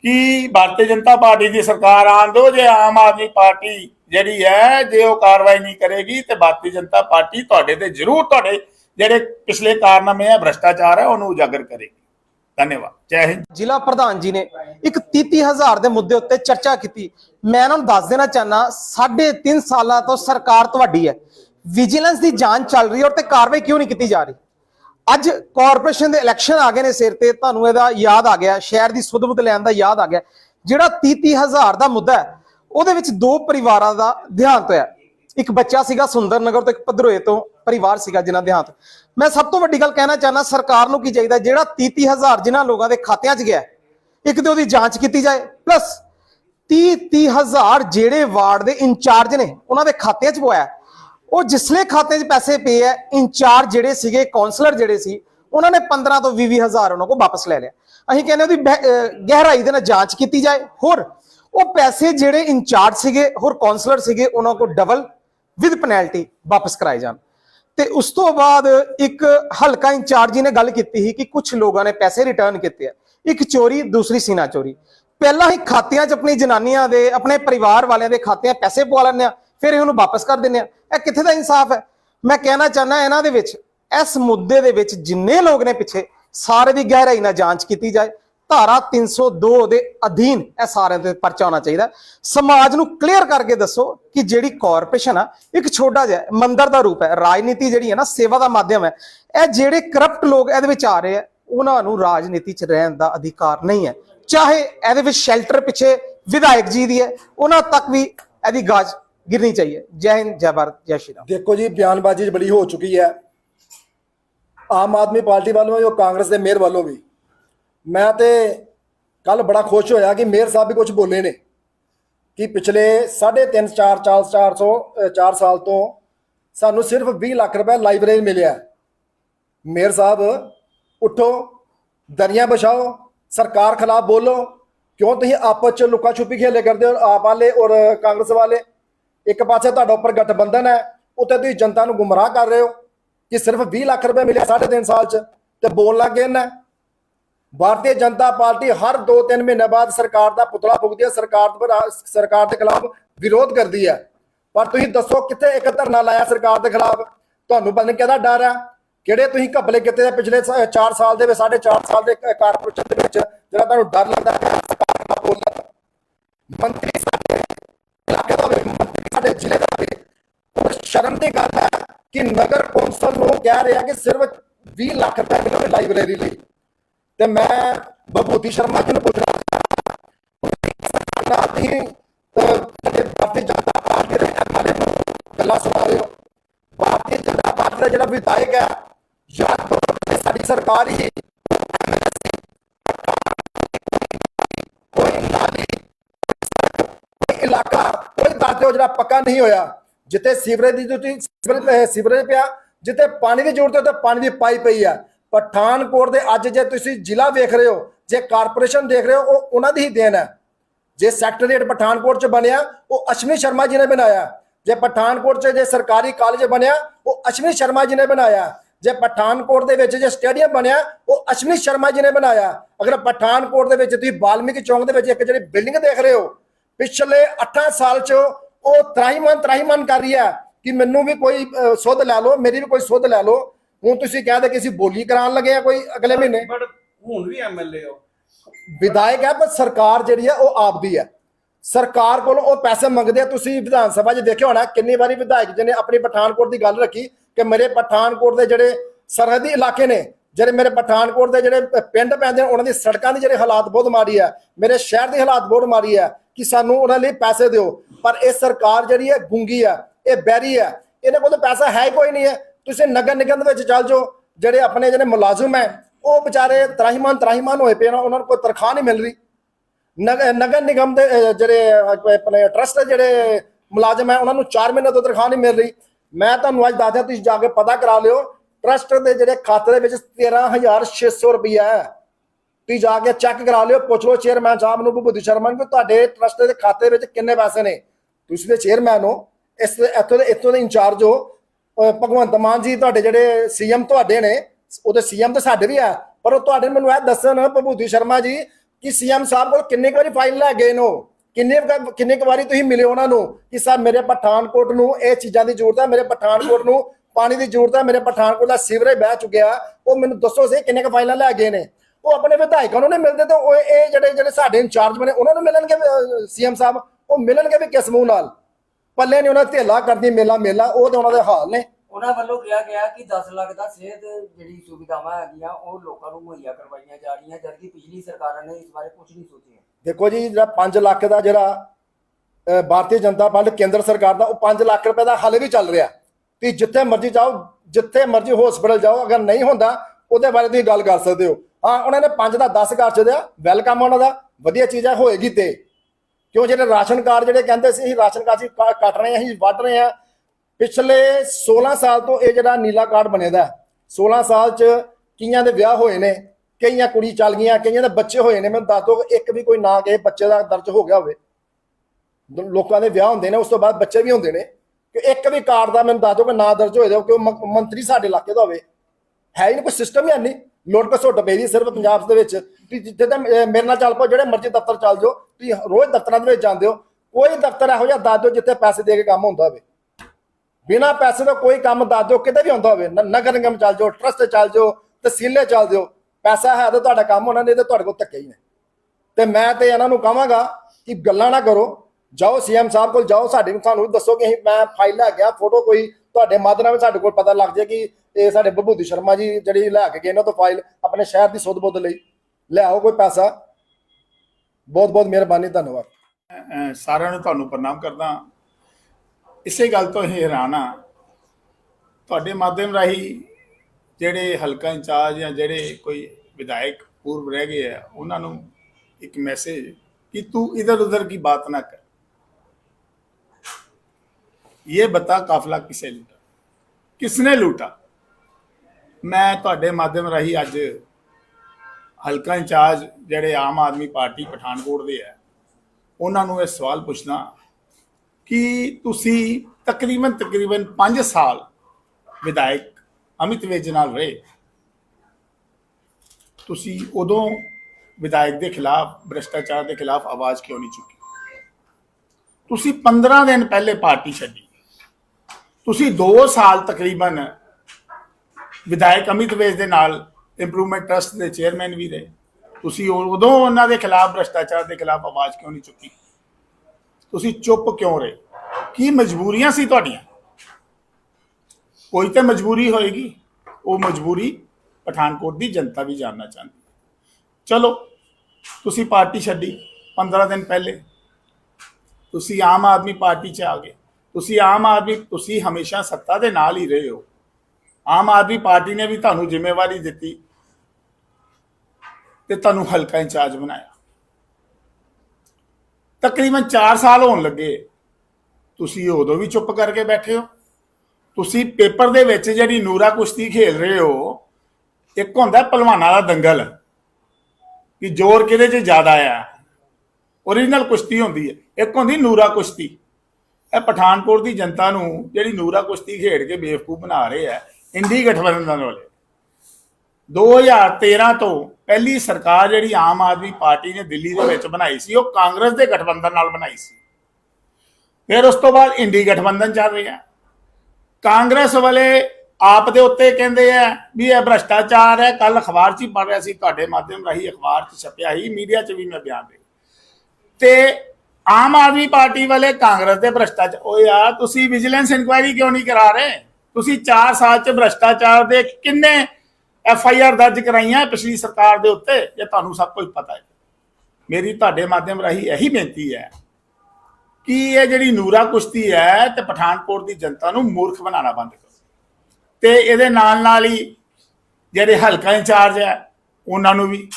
ਕਿ ਭਾਰਤੀ ਜਨਤਾ ਪਾਰਟੀ ਦੀ ਸਰਕਾਰ ਆਉਣ ਦਿਓ, ਜੇ ਆਮ ਆਦਮੀ ਪਾਰਟੀ ਜਿਹੜੀ ਹੈ, ਜੇ ਉਹ ਕਾਰਵਾਈ ਨਹੀਂ ਕਰੇਗੀ, ਤੇ ਭਾਰਤੀ ਜਨਤਾ ਪਾਰਟੀ ਤੁਹਾਡੇ ਤੇ ਜ਼ਰੂਰ ਤੁਹਾਡੇ ਜਿਹੜੇ ਪਿਛਲੇ ਕਾਰਨਾਮੇ ਆ, ਭ੍ਰਸ਼ਟਾਚਾਰ ਹੈ ਉਹਨੂੰ ਉਜਾਗਰ ਕਰੇਗੀ। ਧੰਨਵਾਦ। ਜੈ ਹਿੰਦ। ਜ਼ਿਲ੍ਹਾ ਪ੍ਰਧਾਨ ਜੀ ਨੇ ਇੱਕ 33000 ਦੇ ਮੁੱਦੇ ਉੱਤੇ ਚਰਚਾ ਕੀਤੀ। ਮੈਂ ਇਹਨਾਂ ਨੂੰ ਦੱਸ ਦੇਣਾ ਚਾਹਨਾ ਸਾਢੇ 3 ਸਾਲਾਂ ਤੋਂ ਸਰਕਾਰ ਤੁਹਾਡੀ ਹੈ। ਵਿਜੀਲੈਂਸ ਦੀ ਜਾਂਚ ਚੱਲ ਰਹੀ ਹੈ ਔਰ ਤੇ ਕਾਰਵਾਈ ਕਿਉਂ ਨਹੀਂ ਕੀਤੀ ਜਾ ਰਹੀ? ਅੱਜ ਕਾਰਪੋਰੇਸ਼ਨ ਦੇ ਇਲੈਕਸ਼ਨ ਆ ਗਏ ਨੇ ਸਿਰ ਤੇ, ਤੁਹਾਨੂੰ ਇਹਦਾ ਯਾਦ ਆ ਗਿਆ, ਸ਼ਹਿਰ ਦੀ ਸੁਧ-ਬੁੱਧ ਲੈਣ ਦਾ ਯਾਦ ਆ ਗਿਆ। ਜਿਹੜਾ 33000 ਦਾ ਮੁੱਦਾ ਹੈ, ਉਹਦੇ ਵਿੱਚ ਦੋ ਪਰਿਵਾਰਾਂ ਦਾ ਦੇਹਾਂਤ ਹੋਇਆ। ਇੱਕ ਬੱਚਾ ਸੀਗਾ ਸੁੰਦਰ ਨਗਰ ਤੋਂ, ਇੱਕ ਭਦਰੋਏ ਤੋਂ ਪਰਿਵਾਰ ਸੀਗਾ ਜਿਨ੍ਹਾਂ ਦੇਹਾਂਤ। ਮੈਂ ਸਭ ਤੋਂ ਵੱਡੀ ਗੱਲ ਕਹਿਣਾ ਚਾਹਨਾ ਸਰਕਾਰ ਨੂੰ ਕੀ ਚਾਹੀਦਾ? ਜਿਹੜਾ 33000 ਜਿਨ੍ਹਾਂ ਲੋਕਾਂ ਦੇ ਖਾਤਿਆਂ 'ਚ ਗਿਆ ਇੱਕ ਤੇ ਉਹਦੀ ਜਾਂਚ ਕੀਤੀ ਜਾਏ ਪਲੱਸ 30 30000 ਜਿਹੜੇ ਵਾਰਡ ਦੇ ਇੰਚਾਰਜ ਨੇ, ਉਹਨਾਂ ਦੇ ਖਾਤਿਆਂ 'ਚ ਪਵਾਇਆ ਉਹ ਜਿਸਲੇ ਖਾਤੇ 'ਚ ਪੈਸੇ ਪਏ ਐ ਇੰਚਾਰਜ ਜਿਹੜੇ ਸੀਗੇ ਕਾਉਂਸਲਰ ਜਿਹੜੇ ਸੀ, ਉਹਨਾਂ ਨੇ 15 ਤੋਂ 20 ਹਜ਼ਾਰ ਉਹਨਾਂ ਕੋ ਵਾਪਸ ਲੈ ਲਿਆ। ਅਸੀਂ ਕਹਿੰਦੇ ਉਹਦੀ ਬਹਿ- ਗਹਿਰਾਈ ਦੇ ਨਾਲ ਜਾਂਚ ਕੀਤੀ ਜਾਏ। ਹੋਰ, ਉਹ ਪੈਸੇ ਜਿਹੜੇ ਇੰਚਾਰਜ ਸੀਗੇ, ਹੋਰ ਕਾਉਂਸਲਰ ਸੀਗੇ, ਉਹਨਾਂ ਕੋ ਡਬਲ ਵਿਦ ਪੈਨਲਟੀ ਵਾਪਸ ਕਰਾਏ ਜਾਣ। ਤੇ ਉਸ ਤੋਂ ਬਾਅਦ ਇੱਕ ਹਲਕਾ ਇੰਚਾਰਜ ਜੀ ਨੇ ਗੱਲ ਕੀਤੀ ਸੀ ਕਿ ਕੁਝ ਲੋਕਾਂ ਨੇ ਪੈਸੇ ਰਿਟਰਨ ਕੀਤੇ ਆ। ਇੱਕ ਚੋਰੀ, ਦੂਸਰੀ ਸੀਨਾ ਚੋਰੀ। ਪਹਿਲਾਂ ਹੀ ਖਾਤਿਆਂ 'ਚ ਆਪਣੀ ਜਨਾਨੀਆਂ ਦੇ, ਆਪਣੇ ਪਰਿਵਾਰ ਵਾਲਿਆਂ ਦੇ ਖਾਤਿਆਂ 'ਚ ਪੈਸੇ ਪਵਾ ਲੈਂਦੇ ਆ ਫਿਰ ਇਹਨੂੰ ਵਾਪਸ ਕਰ ਦਿੰਦੇ ਆ। ਇਹ ਕਿੱਥੇ ਦਾ ਇਨਸਾਫ ਹੈ? ਮੈਂ ਕਹਿਣਾ ਚਾਹੁੰਦਾ ਇਹਨਾਂ ਦੇ ਵਿੱਚ, ਇਸ ਮੁੱਦੇ ਦੇ ਵਿੱਚ ਜਿੰਨੇ ਲੋਕ ਨੇ ਪਿੱਛੇ, ਸਾਰੇ ਦੀ ਗਹਿਰਾਈ ਨਾਲ ਜਾਂਚ ਕੀਤੀ ਜਾਏ, ਧਾਰਾ 302 ਦੇ ਅਧੀਨ ਇਹ ਸਾਰਿਆਂ ਤੇ ਪਰਚਾ ਹੋਣਾ ਚਾਹੀਦਾ। ਸਮਾਜ ਨੂੰ ਕਲੀਅਰ ਕਰਕੇ ਦੱਸੋ ਕਿ ਜਿਹੜੀ ਕਾਰਪੋਰੇਸ਼ਨ ਆ, ਇੱਕ ਛੋਟਾ ਜਿਹਾ, ਮੰਦਰ ਦਾ ਰੂਪ ਹੈ, ਰਾਜਨੀਤੀ ਜਿਹੜੀ ਹੈ ਨਾ, ਸੇਵਾ ਦਾ ਮਾਧਿਅਮ ਹੈ। ਇਹ ਜਿਹੜੇ ਕਰਪਟ ਲੋਕ ਇਹਦੇ ਵਿੱਚ ਆ ਰਹੇ ਆ, ਉਹਨਾਂ ਨੂੰ ਰਾਜਨੀਤੀ 'ਚ ਰਹਿਣ ਦਾ ਅਧਿਕਾਰ ਨਹੀਂ ਹੈ। ਚਾਹੇ ਇਹਦੇ ਵਿੱਚ ਸ਼ੈਲਟਰ ਪਿੱਛੇ ਵਿਧਾਇਕ ਜੀ ਦੀ ਹੈ, ਉਹਨਾਂ ਤੱਕ ਵੀ ਇਹਦੀ ਗਾਜ ਗਿਰਨੀ ਚਾਹੀਏ। ਜੈ ਹਿੰਦ, ਜੈ ਭਾਰਤ, ਜੈ ਸ਼੍ਰੀ ਰਾਮ। ਦੇਖੋ ਜੀ, ਬਿਆਨਬਾਜ਼ੀ ਬੜੀ ਹੋ ਚੁੱਕੀ ਹੈ। ਆਮ ਆਦਮੀ ਪਾਰਟੀ ਵੱਲੋਂ ਵੀ ਕਾਂਗਰਸ ਦੇ ਮੇਅਰ ਵੱਲੋਂ ਵੀ। ਮੈਂ ਤੇ ਕੱਲ ਬੜਾ ਖੁਸ਼ ਹੋਇਆ ਕਿ ਮੇਅਰ ਸਾਹਿਬ ਵੀ ਕੁਝ ਬੋਲੇ ਨੇ। ਕਿ ਪਿਛਲੇ 3.5 4 4 400 4 ਸਾਲ ਤੋਂ ਸਾਨੂੰ ਸਿਰਫ 20 ਲੱਖ ਰੁਪਏ ਲਾਇਬ੍ਰੇਰੀ ਮਿਲਿਆ ਮੇਅਰ ਸਾਹਿਬ, ਉਠੋ, ਦਰੀਆਂ ਵਿਛਾਓ, ਸਰਕਾਰ ਖਿਲਾਫ ਬੋਲੋ। ਕਿਉਂ ਤੁਸੀਂ ਆਪਸ ਚ ਲੁਕਾ ਛੁਪੀ ਖੇਲੇ ਕਰਦੇ ਹੋ? ਆਪ ਵਾਲੇ ਔਰ ਕਾਂਗਰਸ ਵਾਲੇ? ਇੱਕ ਪਾਸੇ ਤੁਹਾਡੇ ਉੱਪਰ ਗਠਬੰਧਨ ਹੈ ਉੱਤੇ ਤੁਸੀਂ ਜਨਤਾ ਨੂੰ ਗੁੰਮਰਾਹ ਕਰ ਰਹੇ ਹੋ ਕਿ ਸਿਰਫ 20 ਲੱਖ ਰੁਪਏ ਮਿਲਿਆ ਸਾਢੇ ਤਿੰਨ ਸਾਲ ਚ ਤੇ ਬੋਲ ਲੱਗ ਗਏ ਨਾ। ਭਾਰਤੀ ਜਨਤਾ ਪਾਰਟੀ ਹਰ 2-3 ਮਹੀਨੇ ਬਾਅਦ ਸਰਕਾਰ ਦਾ ਪੁਤਲਾ ਫੂਕਦੀ ਹੈ, ਸਰਕਾਰ ਸਰਕਾਰ ਦੇ ਖਿਲਾਫ ਵਿਰੋਧ ਕਰਦੀ ਹੈ। ਪਰ ਤੁਸੀਂ ਦੱਸੋ ਕਿੱਥੇ ਇੱਕ ਧਰਨਾ ਲਾਇਆ ਸਰਕਾਰ ਦੇ ਖਿਲਾਫ? ਤੁਹਾਨੂੰ ਪਤਾ ਨਹੀਂ ਕਿਹਦਾ ਡਰ ਆ? ਕਿਹੜੇ ਤੁਸੀਂ ਘਪਲੇ ਕੀਤੇ ਦੇ ਪਿਛਲੇ 4 ਸਾਲ ਦੇ ਵਿੱਚ 4.5 ਸਾਲ ਦੇ ਕਾਰਪੋਰੇਸ਼ਨ ਦੇ ਵਿੱਚ, ਜਿਹੜਾ ਤੁਹਾਨੂੰ ਡਰ ਲੱਗਦਾ ਕਿ ਸਰਕਾਰ ਖਿਲਾਫ ਬੋਲਣਾ ਮੰਤਰੀ ਸਾਡੇ ਮੰਤਰੀ ਸਾਡੇ ਜ਼ਿਲ੍ਹੇ ਦਾ ਹੋਵੇ। ਔਰ ਸ਼ਰਮ ਦੀ ਗੱਲ ਹੈ ਕਿ ਨਗਰ ਕੌਂਸਲ ਨੂੰ ਕਹਿ ਰਿਹਾ ਕਿ ਸਿਰਫ 20 ਲੱਖ ਰੁਪਏ ਮਿਲਣਗੇ ਲਾਇਬ੍ਰੇਰੀ ਲਈ ਤੇ ਮੈਂ ਬਭੂਤੀ ਸ਼ਰਮਾ ਜੀ ਨੂੰ ਪੁੱਛਣਾ ਚਾਹੁੰਦਾ ਨਹੀਂ ਤੇ ਭਾਰਤੀ ਜਨਤਾ ਪਾਰਟੀ ਦੇ ਐਮਐਲਏ ਨੂੰ ਗੱਲਾਂ ਸੁਣਾ ਰਹੇ ਹੋ ਭਾਰਤੀ ਜਨਤਾ ਪਾਰਟੀ ਦਾ ਜਿਹੜਾ ਵਿਧਾਇਕ ਹੈ ਜਾਂ ਤੋਂ ਸਾਡੀ ਸਰਕਾਰ ਹੀ ਕੋਈ ਦੱਸਦੇ ਜਿਹੜਾ ਪੱਕਾ ਨਹੀਂ ਹੋਇਆ। ਜਿੱਥੇ ਸੀਵਰੇਜ ਦੀ ਤੁਸੀਂ ਸੀਵਰੇਜ ਸੀਵਰੇਜ ਪਿਆ, ਜਿੱਥੇ ਪਾਣੀ ਦੀ ਜ਼ਰੂਰਤ ਹੈ, ਉੱਥੇ ਪਾਣੀ ਦੀ ਪਾਈਪ ਪਈ ਆ ਪਠਾਨਕੋਟ ਦੇ ਅੱਜ ਜੇ ਤੁਸੀਂ ਜ਼ਿਲ੍ਹਾ ਵੇਖ ਰਹੇ ਹੋ, ਜੇ ਕਾਰਪੋਰੇਸ਼ਨ ਦੇਖ ਰਹੇ ਹੋ, ਉਹ ਉਹਨਾਂ ਦੀ ਹੀ ਦੇਣ ਹੈ। ਜੇ ਸੈਕਟਰੀਏਟ ਪਠਾਨਕੋਟ ਚ ਬਣਿਆ, ਉਹ ਅਸ਼ਵਨੀ ਸ਼ਰਮਾ ਜੀ ਨੇ ਬਣਾਇਆ। ਜੇ ਪਠਾਨਕੋਟ ਚ ਜੇ ਸਰਕਾਰੀ ਕਾਲਜ ਬਣਿਆ, ਉਹ ਅਸ਼ਵਨੀ ਸ਼ਰਮਾ ਜੀ ਨੇ ਬਣਾਇਆ। ਜੇ ਪਠਾਨਕੋਟ ਦੇ ਵਿੱਚ ਜੇ ਸਟੇਡੀਅਮ ਬਣਿਆ, ਉਹ ਅਸ਼ਵਨੀ ਸ਼ਰਮਾ ਜੀ ਨੇ ਬਣਾਇਆ। ਅਗਰ ਪਠਾਨਕੋਟ ਦੇ ਵਿੱਚ ਤੁਸੀਂ ਬਾਲਮੀਕੀ ਚੌਂਕ ਦੇ ਵਿੱਚ ਇੱਕ ਜਿਹੜੀ ਬਿਲਡਿੰਗ ਦੇਖ ਰਹੇ ਹੋ, ਪਿਛਲੇ 8 ਸਾਲ ਚ ਉਹ ਤਰਾਹੀਮਨ ਤਰਾਹੀਮਨ ਕਰ ਰਹੀ ਹੈ ਕਿ ਮੈਨੂੰ ਵੀ ਕੋਈ ਸੁੱਧ ਲੈ ਲਓ ਮੇਰੀ ਵੀ ਕੋਈ ਸੁੱਧ ਲੈ ਲਓ। ਹੁਣ ਤੁਸੀਂ ਕਹਦੇ ਕਿ ਅਸੀਂ ਬੋਲੀ ਕਰਾਉਣ ਲੱਗੇ ਆ ਕੋਈ ਅਗਲੇ ਮਹੀਨੇ। ਬਟ ਹੁਣ ਵੀ ਐਮਐਲਏ ਹੋ। ਵਿਧਾਇਕ ਹੈ ਪਰ ਸਰਕਾਰ ਜਿਹੜੀ ਹੈ ਉਹ ਆਪਦੀ ਹੈ। ਸਰਕਾਰ ਕੋਲੋਂ ਉਹ ਪੈਸੇ ਮੰਗਦੇ ਆ। ਤੁਸੀਂ ਵਿਧਾਨ ਸਭਾ 'ਚ ਦੇਖਿਆ ਹੋਣਾ ਕਿੰਨੀ ਵਾਰੀ ਵਿਧਾਇਕ ਜੀ ਨੇ ਆਪਣੀ ਪਠਾਨਕੋਟ ਦੀ ਗੱਲ ਰੱਖੀ ਕਿ ਮੇਰੇ ਪਠਾਨਕੋਟ ਦੇ ਜਿਹੜੇ ਸਰਹੱਦੀ ਇਲਾਕੇ ਨੇ ਜਿਹੜੇ ਮੇਰੇ ਪਠਾਨਕੋਟ ਦੇ ਜਿਹੜੇ ਪਿੰਡ ਪੈਂਦੇ ਨੇ ਉਹਨਾਂ ਦੀ ਸੜਕਾਂ ਦੀ ਜਿਹੜੇ ਹਾਲਾਤ ਬਹੁਤ ਮਾੜੀ ਹੈ। ਮੇਰੇ ਸ਼ਹਿਰ ਦੇ ਹਾਲਾਤ ਬਹੁਤ ਮਾੜੀ ਹੈ ਕਿ ਸਾਨੂੰ ਉਹਨਾਂ ਲਈ ਪੈਸੇ ਦਿਓ। ਪਰ ਇਹ ਸਰਕਾਰ ਜਿਹੜੀ ਹੈ ਗੁੰਗੀ ਹੈ ਇਹ ਬੈਰੀ ਹੈ। ਇਹਨਾਂ ਕੋਲ ਤਾਂ ਪੈਸਾ ਹੈ ਹੀ ਕੋਈ ਨਹੀਂ ਹੈ। ਤੁਸੀਂ ਨਗਰ ਨਿਗਮ ਦੇ ਵਿੱਚ ਚੱਲ ਜਾਓ ਜਿਹੜੇ ਆਪਣੇ ਜਿਹੜੇ ਮੁਲਾਜ਼ਮ ਹੈ ਉਹ ਵਿਚਾਰੇ ਤਰਾਹੀਮਾਨ ਤਰਾਹੀਮਾਨ ਹੋਏ ਪਏ ਉਹਨਾਂ ਨੂੰ ਕੋਈ ਤਨਖਾਹ ਨਹੀਂ ਮਿਲ ਰਹੀ। ਨਗ- ਨਗਰ ਨਿਗਮ ਦੇ ਜਿਹੜੇ ਅਹ, ਆਪਣੇ ਟਰਸਟ ਦੇ ਜਿਹੜੇ ਮੁਲਾਜ਼ਮ ਹੈ ਉਹਨਾਂ ਨੂੰ 4 ਮਹੀਨੇ ਤੋਂ ਤਨਖਾਹ ਨਹੀਂ ਮਿਲ ਰਹੀ। ਮੈਂ ਤੁਹਾਨੂੰ ਅੱਜ ਦੱਸਦਾ ਤੁਸੀਂ ਜਾ ਕੇ ਪਤਾ ਕਰਾ ਲਿਓ ਟਰਸਟ ਦੇ ਜਿਹੜੇ ਖਾਤੇ ਦੇ ਵਿੱਚ 13600 ਰੁਪਇਆ ਹੈ। ਤੁਸੀਂ ਜਾ ਕੇ ਚੈੱਕ ਕਰਾ ਲਿਓ, ਪੁੱਛ ਲਓ ਚੇਅਰਮੈਨ ਸਾਹਿਬ ਨੂੰ, ਭੁਪਤੀ ਸ਼ਰਮਾ ਨੂੰ, ਕਿ ਤੁਹਾਡੇ ਟਰਸਟ ਦੇ ਖਾਤੇ ਵਿੱਚ ਕਿੰਨੇ ਪੈਸੇ ਨੇ। ਤੁਸੀਂ ਦੇ ਚੇਅਰਮੈਨ ਹੋ, ਇਸ ਇੱਥੋਂ ਦੇ ਇੱਥੋਂ ਦੇ ਇੰਚਾਰਜ ਹੋ। ਭਗਵੰਤ ਮਾਨ ਜੀ ਤੁਹਾਡੇ ਜਿਹੜੇ ਸੀਐਮ ਤੁਹਾਡੇ ਨੇ, ਉਹਦੇ ਸੀਐਮ ਤਾਂ ਸਾਡੇ ਵੀ ਆ ਪਰ ਉਹ ਤੁਹਾਡੇ ਮੈਨੂੰ ਇਹ ਦੱਸਣ ਭਭੂਤੀ ਸ਼ਰਮਾ ਜੀ, ਕਿ ਸੀਐਮ ਸਾਹਿਬ ਕੋਲ ਕਿੰਨੇ ਕੁ ਵਾਰੀ ਫਾਈਲ ਲੈ ਗਏ ਨੋ ਕਿੰਨੇ ਕਿੰਨੇ ਕੁ ਵਾਰੀ ਤੁਸੀਂ ਮਿਲੇ ਉਹਨਾਂ ਨੂੰ, ਕਿ ਸਾਹਿਬ ਮੇਰੇ ਪਠਾਨਕੋਟ ਨੂੰ ਇਹ ਚੀਜ਼ਾਂ ਦੀ ਜ਼ਰੂਰਤ ਹੈ, ਮੇਰੇ ਪਠਾਨਕੋਟ ਨੂੰ ਪਾਣੀ ਦੀ ਜ਼ਰੂਰਤ ਹੈ ਮੇਰੇ ਪਠਾਨਕੋਟ ਦਾ ਸੀਵਰੇਜ ਬਹਿ ਚੁੱਕਿਆ ਉਹ ਮੈਨੂੰ ਦੱਸੋ ਸੇ ਕਿੰਨੇ ਕੁ ਫਾਈਲਾਂ ਲੈ ਗਏ ਨੇ? ਉਹ ਆਪਣੇ ਵਿਧਾਇਕਾਂ ਨੂੰ ਨਹੀਂ ਮਿਲਦੇ ਤਾਂ ਉਹ ਇਹ ਜਿਹੜੇ ਜਿਹੜੇ ਸਾਡੇ ਇੰਚਾਰਜ ਬਣੇ ਉਹਨਾਂ ਨੂੰ ਮਿਲਣਗੇ ਸੀਐਮ ਸਾਹਿਬ? ਉਹ ਮਿਲਣਗੇ ਵੀ ਕਿਸ ਮੂੰਹ ਨਾਲ? ਪੱਲੇ ਨੇ ਉਹਨਾਂ ਧੇਲਾ ਕਰਦੀ ਮੇਲਾ ਮੇਲਾ ਉਹ ਤਾਂ ਉਹਨਾਂ ਦੇ ਹਾਲ ਨੇ। ਉਹਨਾਂ ਵੱਲੋਂ ਕਿਹਾ ਗਿਆ ਕਿ 10 ਲੱਖ ਦਾ ਸਿਹਤ ਜਿਹੜੀ ਸੁਵਿਧਾਵਾਂ ਹੈਗੀਆਂ ਉਹ ਲੋਕਾਂ ਨੂੰ ਮੁਹੱਈਆ ਕਰਵਾਈਆਂ ਜਾ ਰਹੀਆਂ ਜਦਕਿ ਪਿਛਲੀ ਸਰਕਾਰਾਂ ਨੇ ਇਸ ਬਾਰੇ ਕੁਝ ਨਹੀਂ ਸੋਚਿਆ। ਦੇਖੋ ਜੀ ਜਿਹੜਾ 5 ਲੱਖ ਦਾ ਜਿਹੜਾ ਭਾਰਤੀ ਜਨਤਾ ਪਾਰਟੀ ਕੇਂਦਰ ਸਰਕਾਰ ਦਾ ਉਹ 5 ਲੱਖ ਰੁਪਏ ਦਾ ਹਾਲੇ ਵੀ ਚੱਲ ਰਿਹਾ। ਤੁਸੀਂ ਜਿੱਥੇ ਮਰਜ਼ੀ ਜਾਓ, ਜਿੱਥੇ ਮਰਜ਼ੀ ਹਸਪੀਟਲ ਜਾਓ, ਅਗਰ ਨਹੀਂ ਹੁੰਦਾ, ਉਹਦੇ ਬਾਰੇ ਤੁਸੀਂ ਗੱਲ ਕਰ ਸਕਦੇ ਹੋ। ਹਾਂ, ਉਹਨਾਂ ਨੇ 5 ਦਾ 10 ਕਰ ਛੱਡਿਆ ਵੈਲਕਮ ਉਹਨਾਂ ਦਾ, ਵਧੀਆ ਚੀਜ਼ ਹੈ ਹੋਏਗੀ ਤੇ। ਕਿਉਂ ਜਿਹੜੇ ਰਾਸ਼ਨ ਕਾਰਡ ਜਿਹੜੇ ਕਹਿੰਦੇ ਸੀ, ਅਸੀਂ ਰਾਸ਼ਨ ਕਾਰਡ ਸੀ ਕੱਟ ਰਹੇ ਹਾਂ, ਅਸੀਂ ਵੱਢ ਰਹੇ ਹਾਂ। ਪਿਛਲੇ 16 ਸਾਲ ਤੋਂ ਇਹ ਜਿਹੜਾ ਨੀਲਾ ਕਾਰਡ ਬਣੇਦਾ 16 ਸਾਲ ਚ ਕਈਆਂ ਦੇ ਵਿਆਹ ਹੋਏ ਨੇ, ਕਈਆਂ ਕੁੜੀ ਚੱਲ ਗਈਆਂ, ਕਈਆਂ ਦੇ ਬੱਚੇ ਹੋਏ ਨੇ, ਮੈਨੂੰ ਦੱਸ ਦਿਓ ਕਿ ਇੱਕ ਵੀ ਕੋਈ ਨਾ ਕਿਸੇ ਬੱਚੇ ਦਾ ਦਰਜ ਹੋ ਗਿਆ ਹੋਵੇ। ਲੋਕਾਂ ਦੇ ਵਿਆਹ ਹੁੰਦੇ ਨੇ, ਉਸ ਤੋਂ ਬਾਅਦ ਬੱਚੇ ਵੀ ਹੁੰਦੇ ਨੇ। ਕਿ ਇੱਕ ਵੀ ਕਾਰਡ ਦਾ ਮੈਨੂੰ ਦੱਸ ਦਿਓ ਕਿ ਨਾ ਦਰਜ ਹੋਏ ਦਾ ਕਿ ਉਹ ਮੰਤਰੀ ਸਾਡੇ ਇਲਾਕੇ ਦਾ ਹੋਵੇ। ਹੈ ਹੀ ਨਹੀਂ ਕੋਈ ਸਿਸਟਮ ਹੀ ਨਹੀਂ ਲੋਟ ਘਸੁੱਟ ਪਈ ਸਿਰਫ ਪੰਜਾਬ ਦੇ ਵਿੱਚ। ਵੀ ਜਿੱਥੇ ਤਾਂ ਮੇਰੇ ਨਾਲ ਚੱਲ ਪਾਓ, ਜਿਹੜੇ ਮਰਜ਼ੀ ਦਫ਼ਤਰ ਚੱਲ ਜਾਓ, ਤੁਸੀਂ ਰੋਜ਼ ਦਫ਼ਤਰਾਂ ਦੇ ਵਿੱਚ ਜਾਂਦੇ ਹੋ। ਕੋਈ ਦਫ਼ਤਰ ਇਹੋ ਜਿਹਾ ਦੱਸ ਦਿਓ ਜਿੱਥੇ ਪੈਸੇ ਦੇ ਕੇ ਕੰਮ ਹੁੰਦਾ ਹੋਵੇ। ਬਿਨਾ ਪੈਸੇ ਦਾ ਕੋਈ ਕੰਮ ਦੱਸ ਦਿਓ, ਕਿਤੇ ਵੀ ਹੁੰਦਾ ਹੋਵੇ। ਨਗਰ ਨਿਗਮ ਚੱਲ ਜਾਓ ਟਰਸਟ ਚੱਲ ਜਾਓ, ਤਹਿਸੀਲੇ ਚੱਲ ਜਾਓ। ਪੈਸਾ ਹੈ ਤਾਂ ਤੁਹਾਡਾ ਕੰਮ ਹੋਣਾ ਨਹੀਂ ਤੇ ਤੁਹਾਡੇ ਕੋਲ ਧੱਕੇ ਹੀ ਨੇ। ਤੇ ਮੈਂ ਤੇ ਇਹਨਾਂ ਨੂੰ ਕਹਾਂਗਾ ਕਿ ਗੱਲਾਂ ਨਾ ਕਰੋ। ਜਾਓ ਸੀਐਮ ਸਾਹਿਬ ਕੋਲ ਜਾਓ, ਸਾਡੇ ਨੂੰ ਸਾਨੂੰ ਦੱਸੋ ਕਿ ਅਸੀਂ, ਮੈਂ ਫਾਈਲ ਲੈ ਗਿਆ ਫੋਟੋ ਕੋਈ ਤੁਹਾਡੇ ਮਾਧਿਅਮ ਨਾਲ ਸਾਡੇ ਕੋਲ ਪਤਾ ਲੱਗ ਜਾਏ ਕਿ ਇਹ ਸਾਡੇ ਵਿਭੂਤੀ ਸ਼ਰਮਾ ਜੀ ਜਿਹੜੀ ਲੈ ਕੇ ਗਏ ਇਹਨਾਂ ਤੋਂ ਫਾਈਲ ਆਪਣੇ ਸ਼ਹਿਰ ਦੀ ਸੋਧ ਬੋਧ ਲਈ। ਲਿਆਓ ਕੋਈ ਪੈਸਾ। ਬਹੁਤ ਬਹੁਤ ਮਿਹਰਬਾਨੀ, ਧੰਨਵਾਦ। ਸਾਰਿਆਂ ਨੂੰ ਤੁਹਾਨੂੰ ਪ੍ਰਣਾਮ ਕਰਦਾ ਇਸੇ ਗੱਲ ਤੋਂ ਹੀ ਹੈਰਾਨ ਆ ਤੁਹਾਡੇ ਮਾਧਿਅਮ ਰਾਹੀਂ ਜਿਹੜੇ ਹਲਕਾ ਇੰਚਾਰਜ ਜਾਂ ਜਿਹੜੇ ਕੋਈ ਵਿਧਾਇਕ ਪੂਰਵ ਰਹਿ ਗਏ ਆ, ਉਹਨਾਂ ਨੂੰ ਇੱਕ ਮੈਸੇਜ ਕਿ ਤੂੰ ਇਧਰ ਉਧਰ ਕੀ ਬਾਤ ਨਾ ਕਰ। ये बता काफला किसे लूटा किसने लूटा ਮੈਂ ਤੁਹਾਡੇ ਮਾਧਿਅਮ ਰਾਹੀਂ ਅੱਜ ਹਲਕਾ ਇੰਚਾਰਜ ਜਿਹੜੇ ਆਮ ਆਦਮੀ ਪਾਰਟੀ ਪਠਾਨਕੋਟ ਦੇ ਹੈ ਉਹਨਾਂ ਨੂੰ ਇਹ ਸਵਾਲ ਪੁੱਛਣਾ ਕਿ ਤੁਸੀਂ ਤਕਰੀਬਨ ਤਕਰੀਬਨ 5 ਸਾਲ ਵਿਧਾਇਕ ਅਮਿਤ ਵੇਜ ਨਾਲ ਰਹੇ ਤੁਸੀਂ ਉਦੋਂ ਵਿਧਾਇਕ ਦੇ ਖਿਲਾਫ ਭ੍ਰਿਸ਼ਟਾਚਾਰ ਦੇ ਖਿਲਾਫ ਆਵਾਜ਼ ਕਿਉਂ ਨਹੀਂ ਚੁੱਕੀ ਤੁਸੀਂ 15 ਦਿਨ ਪਹਿਲੇ ਪਾਰਟੀ ਛੱਡੀ ਤੁਸੀਂ 2 ਸਾਲ ਤਕਰੀਬਨ ਵਿਧਾਇਕ ਅਮਿਤ ਵੇਜ ਦੇ ਨਾਲ ਇੰਪਰੂਵਮੈਂਟ ਟਰਸਟ ਦੇ ਚੇਅਰਮੈਨ ਵੀ ਰਹੇ। ਤੁਸੀਂ ਉਦੋਂ ਉਹਨਾਂ ਦੇ ਖਿਲਾਫ ਭ੍ਰਿਸ਼ਟਾਚਾਰ ਦੇ ਖਿਲਾਫ ਆਵਾਜ਼ ਕਿਉਂ ਨਹੀਂ ਚੁੱਕੀ? ਤੁਸੀਂ ਚੁੱਪ ਕਿਉਂ ਰਹੇ? ਕੀ ਮਜਬੂਰੀਆਂ ਸੀ ਤੁਹਾਡੀਆਂ? ਕੋਈ ਤਾਂ ਮਜਬੂਰੀ ਹੋਏਗੀ, ਉਹ ਮਜਬੂਰੀ ਪਠਾਨਕੋਟ ਦੀ ਜਨਤਾ ਵੀ ਜਾਣਨਾ ਚਾਹੁੰਦੀ ਚਲੋ, ਤੁਸੀਂ ਪਾਰਟੀ ਛੱਡੀ 15 ਦਿਨ ਪਹਿਲੇ। ਤੁਸੀਂ ਆਮ ਆਦਮੀ ਪਾਰਟੀ 'ਚ ਆ ਗਏ। ਤੁਸੀਂ ਆਮ ਆਦਮੀ, ਤੁਸੀਂ ਹਮੇਸ਼ਾ ਸੱਤਾ ਦੇ ਨਾਲ ਹੀ ਰਹੇ ਹੋ। ਆਮ ਆਦਮੀ ਪਾਰਟੀ ਨੇ ਵੀ ਤੁਹਾਨੂੰ ਜ਼ਿੰਮੇਵਾਰੀ ਦਿੱਤੀ ਤੇ ਤੁਹਾਨੂੰ ਹਲਕਾ ਇੰਚਾਰਜ ਬਣਾਇਆ। ਤਕਰੀਬਨ 4 ਸਾਲ ਹੋਣ ਲੱਗੇ। ਤੁਸੀਂ ਉਦੋਂ ਵੀ ਚੁੱਪ ਕਰਕੇ ਬੈਠੇ ਹੋ। ਤੁਸੀਂ ਪੇਪਰ ਦੇ ਵਿੱਚ ਜਿਹੜੀ ਨੂਰਾ ਕੁਸ਼ਤੀ ਖੇਲ ਰਹੇ ਹੋ, ਇੱਕ ਹੁੰਦਾ ਪਹਿਲਵਾਨਾਂ ਦਾ ਦੰਗਲ ਕਿ ਜ਼ੋਰ ਕਿਹਦੇ 'ਚ ਜ਼ਿਆਦਾ ਆ। ਓਰੀਜਨਲ ਕੁਸ਼ਤੀ ਹੁੰਦੀ ਹੈ। ਇੱਕ ਹੁੰਦੀ ਨੂਰਾ ਕੁਸ਼ਤੀ। ਇਹ ਪਠਾਨਕੋਟ ਦੀ ਜਨਤਾ ਨੂੰ ਜਿਹੜੀ ਨੂਰਾ ਕੁਸ਼ਤੀ ਖੇਡ ਕੇ ਬੇਵਕੂਫ ਬਣਾ ਰਹੇ ਆ ਇੰਡੀ ਗਠਬੰਧਨ ਵਾਲੇ। 2013 ਤੋਂ ਪਹਿਲੀ ਸਰਕਾਰ ਜਿਹੜੀ ਆਮ ਆਦਮੀ ਪਾਰਟੀ ਨੇ ਦਿੱਲੀ ਦੇ ਵਿੱਚ ਬਣਾਈ ਸੀ, ਉਹ ਕਾਂਗਰਸ ਦੇ ਗਠਬੰਧਨ ਨਾਲ ਬਣਾਈ ਸੀ। ਫਿਰ ਉਸ ਤੋਂ ਬਾਅਦ ਇੰਡੀ ਗਠਬੰਧਨ ਚੱਲ ਰਿਹਾ ਕਾਂਗਰਸ ਵਾਲੇ ਆਪ ਦੇ ਉੱਤੇ ਕਹਿੰਦੇ ਆ ਵੀ ਇਹ ਭ੍ਰਸ਼ਟਾਚਾਰ ਹੈ ਕੱਲ ਅਖਬਾਰ 'ਚ ਹੀ ਪੜ੍ਹ ਰਿਹਾ ਸੀ, ਤੁਹਾਡੇ ਮਾਧਿਅਮ ਰਾਹੀਂ ਅਖਬਾਰ 'ਚ ਛਪਿਆ ਸੀ, ਮੀਡੀਆ 'ਚ ਵੀ ਮੈਂ ਬਿਆਨ ਦੇ। ਤੇ ਆਮ ਆਦਮੀ ਪਾਰਟੀ ਵਾਲੇ ਕਾਂਗਰਸ ਦੇ ਭ੍ਰਸ਼ਟਾਚਾਰ ਓ ਯਾਰ ਤੁਸੀਂ ਵਿਜੀਲੈਂਸ ਇਨਕੁਆਇਰੀ ਕਿਉਂ ਨਹੀਂ ਕਰਾ ਰਹੇ? ਤੁਸੀਂ 4 ਸਾਲ 'ਚ ਭ੍ਰਸ਼ਟਾਚਾਰ ਦੇ ਕਿੰਨੇ ਐਫ ਆਈ ਆਰ ਦਰਜ ਕਰਾਈਆਂ ਪਿਛਲੀ ਸਰਕਾਰ ਦੇ ਉੱਤੇ? ਜੇ ਤੁਹਾਨੂੰ ਸਭ ਕੁਝ ਪਤਾ ਹੈ। ਮੇਰੀ ਤੁਹਾਡੇ ਮਾਧਿਅਮ ਰਾਹੀਂ ਇਹੀ ਬੇਨਤੀ ਹੈ ਕਿ ਇਹ ਜਿਹੜੀ ਨੂਰਾ ਕੁਸ਼ਤੀ ਹੈ ਤੇ ਪਠਾਨਕੋਟ ਦੀ ਜਨਤਾ ਨੂੰ ਮੂਰਖ ਬਣਾਉਣਾ ਬੰਦ ਕਰੋ। ਤੇ ਇਹਦੇ ਨਾਲ ਨਾਲ ਹੀ ਜਿਹੜੇ ਹਲਕਾ ਇੰਚਾਰਜ ਹੈ, ਉਹਨਾਂ ਨੂੰ ਵੀ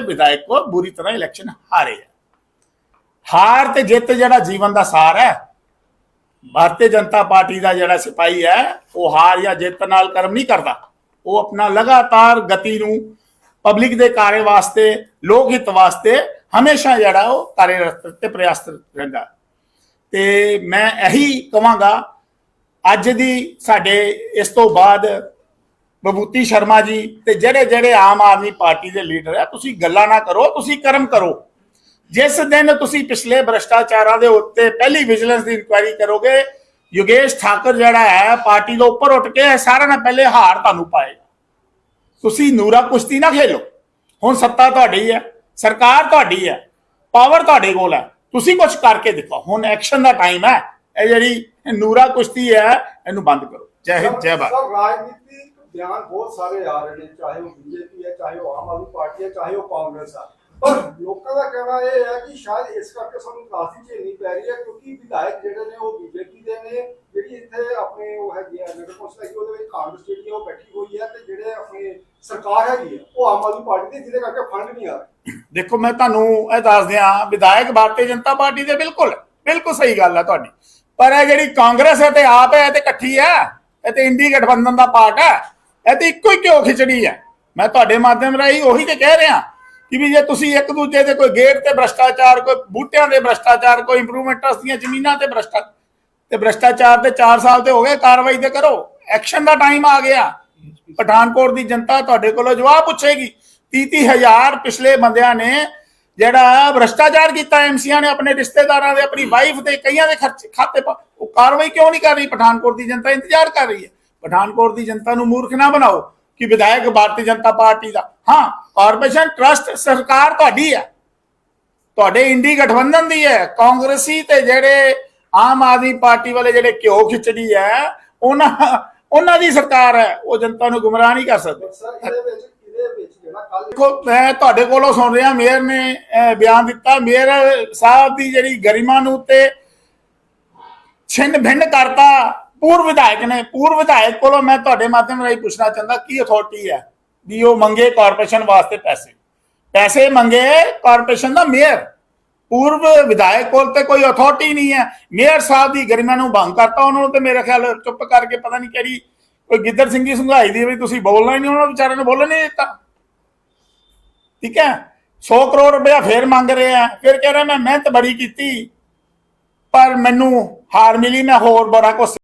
ਦੇ ਵਿਧਾਇਕ ਕੋ ਬੁਰੀ ਤਰ੍ਹਾਂ ਇਲੈਕਸ਼ਨ ਹਾਰੇ ਹੈ ਹਾਰ ਤੇ ਜਿੱਤ ਜਿਹੜਾ ਜੀਵਨ ਦਾ ਸਾਰ ਹੈ, ਭਾਰਤੀ ਜਨਤਾ ਪਾਰਟੀ ਦਾ ਜਿਹੜਾ ਸਿਪਾਈ ਹੈ, ਉਹ ਹਾਰ ਜਾਂ ਜਿੱਤ ਨਾਲ ਕਰਮ ਨਹੀਂ ਕਰਦਾ। ਉਹ ਆਪਣਾ ਲਗਾਤਾਰ ਗਤੀ ਨੂੰ ਪਬਲਿਕ ਦੇ ਕਾਰੇ ਵਾਸਤੇ, ਲੋਕ ਹਿੱਤ ਵਾਸਤੇ ਹਮੇਸ਼ਾ ਜਿਹੜਾ ਉਹ ਕਾਰਜਰਤ ਤੇ ਪ੍ਰਯਾਸਤ ਰਹਿੰਦਾ। ਤੇ ਮੈਂ ਇਹੀ ਕਹਾਂਗਾ ਅੱਜ ਦੀ ਸਾਡੇ ਇਸ ਤੋਂ ਬਾਅਦ ਬਬੂਤੀ ਸ਼ਰਮਾ ਜੀ ਤੇ ਜਿਹੜੇ ਜਿਹੜੇ ਆਮ ਆਦਮੀ ਪਾਰਟੀ ਦੇ ਲੀਡਰ ਆ, ਤੁਸੀਂ ਗੱਲਾਂ ਨਾ ਕਰੋ, ਤੁਸੀਂ ਕਰਮ ਕਰੋ। ਜਿਸ ਦਿਨ ਤੁਸੀਂ ਪਿਛਲੇ ਭ੍ਰਸ਼ਟਾਚਾਰਾਂ ਦੇ ਉੱਤੇ ਪਹਿਲੀ ਵਿਜੀਲੈਂਸ ਦੀ ਇਨਕੁਆਇਰੀ ਕਰੋਗੇ, ਯੋਗੇਸ਼ ਠਾਕਰ ਜਿਹੜਾ ਹੈ, ਪਾਰਟੀ ਤੋਂ ਉੱਪਰ ਉੱਠ ਕੇ ਸਾਰਿਆਂ ਨਾਲ ਪਹਿਲੇ ਹਾਰ ਤੁਹਾਨੂੰ ਪਾਏਗਾ ਤੁਸੀਂ ਨੂਰਾ ਕੁਸ਼ਤੀ ਨਾ ਖੇਲੋ। ਹੁਣ ਸੱਤਾ ਤੁਹਾਡੀ ਹੈ, ਸਰਕਾਰ ਤੁਹਾਡੀ ਹੈ ਪਾਵਰ ਤੁਹਾਡੇ ਕੋਲ ਹੈ। ਤੁਸੀਂ ਕੁਝ ਕਰਕੇ ਦਿਖਾਓ। ਹੁਣ ਐਕਸ਼ਨ ਦਾ ਟਾਈਮ ਹੈ। ਇਹ ਜਿਹੜੀ ਨੂਰਾ ਕੁਸ਼ਤੀ ਹੈ, ਇਹਨੂੰ ਬੰਦ ਕਰੋ। ਜੈ ਹਿੰਦ, ਜੈ ਭਾਰਤ। ਸਰ ਬਿਆਨ ਬਹੁਤ ਸਾਰੇ ਆ ਰਹੇ ਨੇ, ਚਾਹੇ ਉਹ ਬੀਜੇਪੀ ਹੈ, ਚਾਹੇ ਉਹ ਆਮ ਆਦਮੀ ਪਾਰਟੀ ਹੈ, ਚਾਹੇ ਉਹ ਕਾਂਗਰਸ ਆ ਪਰ ਲੋਕਾਂ ਦਾ ਕਹਿਣਾ ਇਹ ਹੈ ਕਿ ਸ਼ਾਇਦ ਇਸ ਕਰਕੇ ਸਾਨੂੰ ਕਾਫੀ ਝੇਲਣੀ ਪੈ ਰਹੀ ਹੈ ਕਿਉਂਕਿ ਵਿਧਾਇਕ ਜਿਹੜੇ ਨੇ ਉਹ ਬੀਜੇਪੀ ਦੇ ਨੇ, ਜਿਹੜੀ ਇੱਥੇ ਆਪਣੇ ਉਹ ਹੈਗੀ ਹੈ ਨਗਰ ਕੌਂਸਲ ਹੈਗੀ, ਉਹਦੇ ਵਿੱਚ ਕਾਂਗਰਸ ਜਿਹੜੀ ਉਹ ਬੈਠੀ ਹੋਈ ਹੈ ਤੇ ਜਿਹੜੇ ਆਪਣੇ ਸਰਕਾਰ ਹੈਗੀ ਹੈ, ਉਹ ਆਮ ਆਦਮੀ ਪਾਰਟੀ ਦੀ, ਜਿਹਦੇ ਕਰਕੇ ਫੰਡ ਨਹੀਂ ਆ ਰਹੇ। ਦੇਖੋ, ਮੈਂ ਤੁਹਾਨੂੰ ਇਹ ਦੱਸ ਦਿਆਂ ਵਿਧਾਇਕ ਭਾਰਤੀ ਜਨਤਾ ਪਾਰਟੀ ਦੇ ਬਿਲਕੁਲ ਬਿਲਕੁਲ ਸਹੀ ਗੱਲ ਹੈ ਤੁਹਾਡੀ। ਪਰ ਇਹ ਜਿਹੜੀ ਕਾਂਗਰਸ ਹੈ ਤੇ ਆਪ ਹੈ, ਇਹ ਤੇ ਇਕੱਠੀ ਹੈ, ਇਹ ਤੇ ਇੰਡੀ ਗਠਬੰਧਨ ਦਾ ਪਾਰਟ ਹੈ। ਇਹ ਤੇ ਇੱਕੋ ਹੀ ਘਿਓ ਖਿਚੜੀ ਹੈ ਮੈਂ ਤੁਹਾਡੇ ਮਾਧਿਅਮ ਰਾਹੀਂ ਉਹੀ ਤੇ ਕਹਿ ਰਿਹਾ ਕਿ ਵੀ ਜੇ ਤੁਸੀਂ ਇੱਕ ਦੂਜੇ ਦੇ ਕੋਈ ਗੇਟ ਤੇ ਭ੍ਰਸ਼ਟਾਚਾਰ, ਕੋਈ ਬੂਟਿਆਂ ਦੇ ਭ੍ਰਸ਼ਟਾਚਾਰ, ਕੋਈ ਇੰਪਰੂਵਮੈਂਟ ਦੀਆਂ ਜ਼ਮੀਨਾਂ ਤੇ ਭ੍ਰਸ਼ਟਾ, ਤੇ ਭ੍ਰਸ਼ਟਾਚਾਰ ਤੇ 4 ਸਾਲ ਤੇ ਹੋ ਗਏ, ਕਾਰਵਾਈ ਤੇ ਕਰੋ। ਐਕਸ਼ਨ ਦਾ ਟਾਈਮ ਆ ਗਿਆ। ਪਠਾਨਕੋਟ ਦੀ ਜਨਤਾ ਤੁਹਾਡੇ ਕੋਲੋਂ ਜਵਾਬ ਪੁੱਛੇਗੀ। 30 ਹਜ਼ਾਰ ਪਿਛਲੇ ਬੰਦਿਆਂ ਨੇ ਜਿਹੜਾ ਭ੍ਰਸ਼ਟਾਚਾਰ ਕੀਤਾ ਐਮਸੀਆਂ ਨੇ ਆਪਣੇ ਰਿਸ਼ਤੇਦਾਰਾਂ ਦੇ, ਆਪਣੀ ਵਾਈਫ ਦੇ ਕਈਆਂ ਦੇ ਖਰਚੇ, ਖਾਤੇ ਪਾ, ਉਹ ਕਾਰਵਾਈ ਕਿਉਂ ਨਹੀਂ ਕਰ ਰਹੀ? ਪਠਾਨਕੋਟ ਦੀ ਜਨਤਾ ਇੰਤਜ਼ਾਰ ਕਰ ਰਹੀ ਹੈ। ਪਠਾਨਕੋਟ ਦੀ ਜਨਤਾ ਨੂੰ ਮੂਰਖ ਨਾ ਬਣਾਓ ਕਿ ਵਿਧਾਇਕ ਭਾਰਤੀ ਜਨਤਾ ਪਾਰਟੀ ਦਾ। ਹਾਂ ਕਾਰਪੋਰੇਸ਼ਨ ਟਰਸਟ ਸਰਕਾਰ ਤੁਹਾਡੀ ਹੈ। ਤੁਹਾਡੇ ਇੰਡੀ ਗਠਬੰਧਨ ਦੀ ਹੈ। ਕਾਂਗਰਸੀ ਤੇ ਜਿਹੜੇ ਆਮ ਆਦਮੀ ਪਾਰਟੀ ਵਾਲੇ ਜਿਹੜੇ ਘਿਓ ਖਿਚੜੀ ਹੈ ਉਹਨਾਂ ਉਹਨਾਂ ਦੀ ਸਰਕਾਰ ਹੈ। ਉਹ ਜਨਤਾ ਨੂੰ ਗੁੰਮਰਾਹ ਨਹੀਂ ਕਰ ਸਕਦੇ। ਦੇਖੋ ਮੈਂ ਤੁਹਾਡੇ ਕੋਲੋਂ ਸੁਣ ਰਿਹਾ ਮੇਅਰ ਨੇ ਬਿਆਨ ਦਿੱਤਾ। ਮੇਅਰ ਸਾਹਿਬ ਦੀ ਜਿਹੜੀ ਗਰਿਮਾ ਨੂੰ ਤੇ ਛਿੰਨ ਭਿੰਨ ਕਰਤਾ। ਪੂਰਵ ਵਿਧਾਇਕ ਨੇ, ਪੂਰਵ ਵਿਧਾਇਕ ਕੋਲੋਂ ਮੈਂ ਤੁਹਾਡੇ ਮਾਧਿਅਮ ਰਾਹੀਂ ਪੁੱਛਣਾ ਚਾਹੁੰਦਾ, ਕੀ ਅਥਾਰਟੀ ਹੈ ਵੀ ਉਹ ਮੰਗੇ ਕਾਰਪੋਰੇਸ਼ਨ ਵਾਸਤੇ ਪੈਸੇ? ਪੈਸੇ ਮੰਗੇ ਕਾਰਪੋਰੇਸ਼ਨ ਦਾ ਮੇਅਰ ਪੂਰਵ ਵਿਧਾਇਕ ਕੋਲ ਤੇ ਕੋਈ ਅਥਾਰਟੀ ਨਹੀਂ ਹੈ। ਮੇਅਰ ਸਾਹਿਬ ਦੀ ਗਰਿਮਾ ਨੂੰ ਭੰਗ ਕਰਤਾ ਉਹਨਾਂ ਨੂੰ ਤੇ ਮੇਰੇ ਖਿਆਲ ਚੁੱਪ ਕਰਕੇ ਪਤਾ ਨਹੀਂ ਕਿਹੜੀ ਕੋਈ ਗਿੱਦੜ ਸਿੰਘੀ ਸੰਘਾਈ ਦੀ ਵੀ ਤੁਸੀਂ ਬੋਲਣਾ ਹੀ ਨਹੀਂ, ਉਹਨਾਂ ਵਿਚਾਰਿਆਂ ਨੂੰ ਬੋਲਣ ਨਹੀਂ ਦਿੱਤਾ। ਠੀਕ ਹੈ? 100 ਕਰੋੜ ਰੁਪਇਆ ਫੇਰ ਮੰਗ ਰਹੇ ਆ। ਫਿਰ ਕਹਿ ਰਿਹਾ, ਮੈਂ ਮਿਹਨਤ ਬੜੀ ਕੀਤੀ, ਪਰ ਮੈਨੂੰ ਹਾਰ ਮਿਲੀ, ਮੈਂ ਹੋਰ ਬੜਾ ਕੁਛ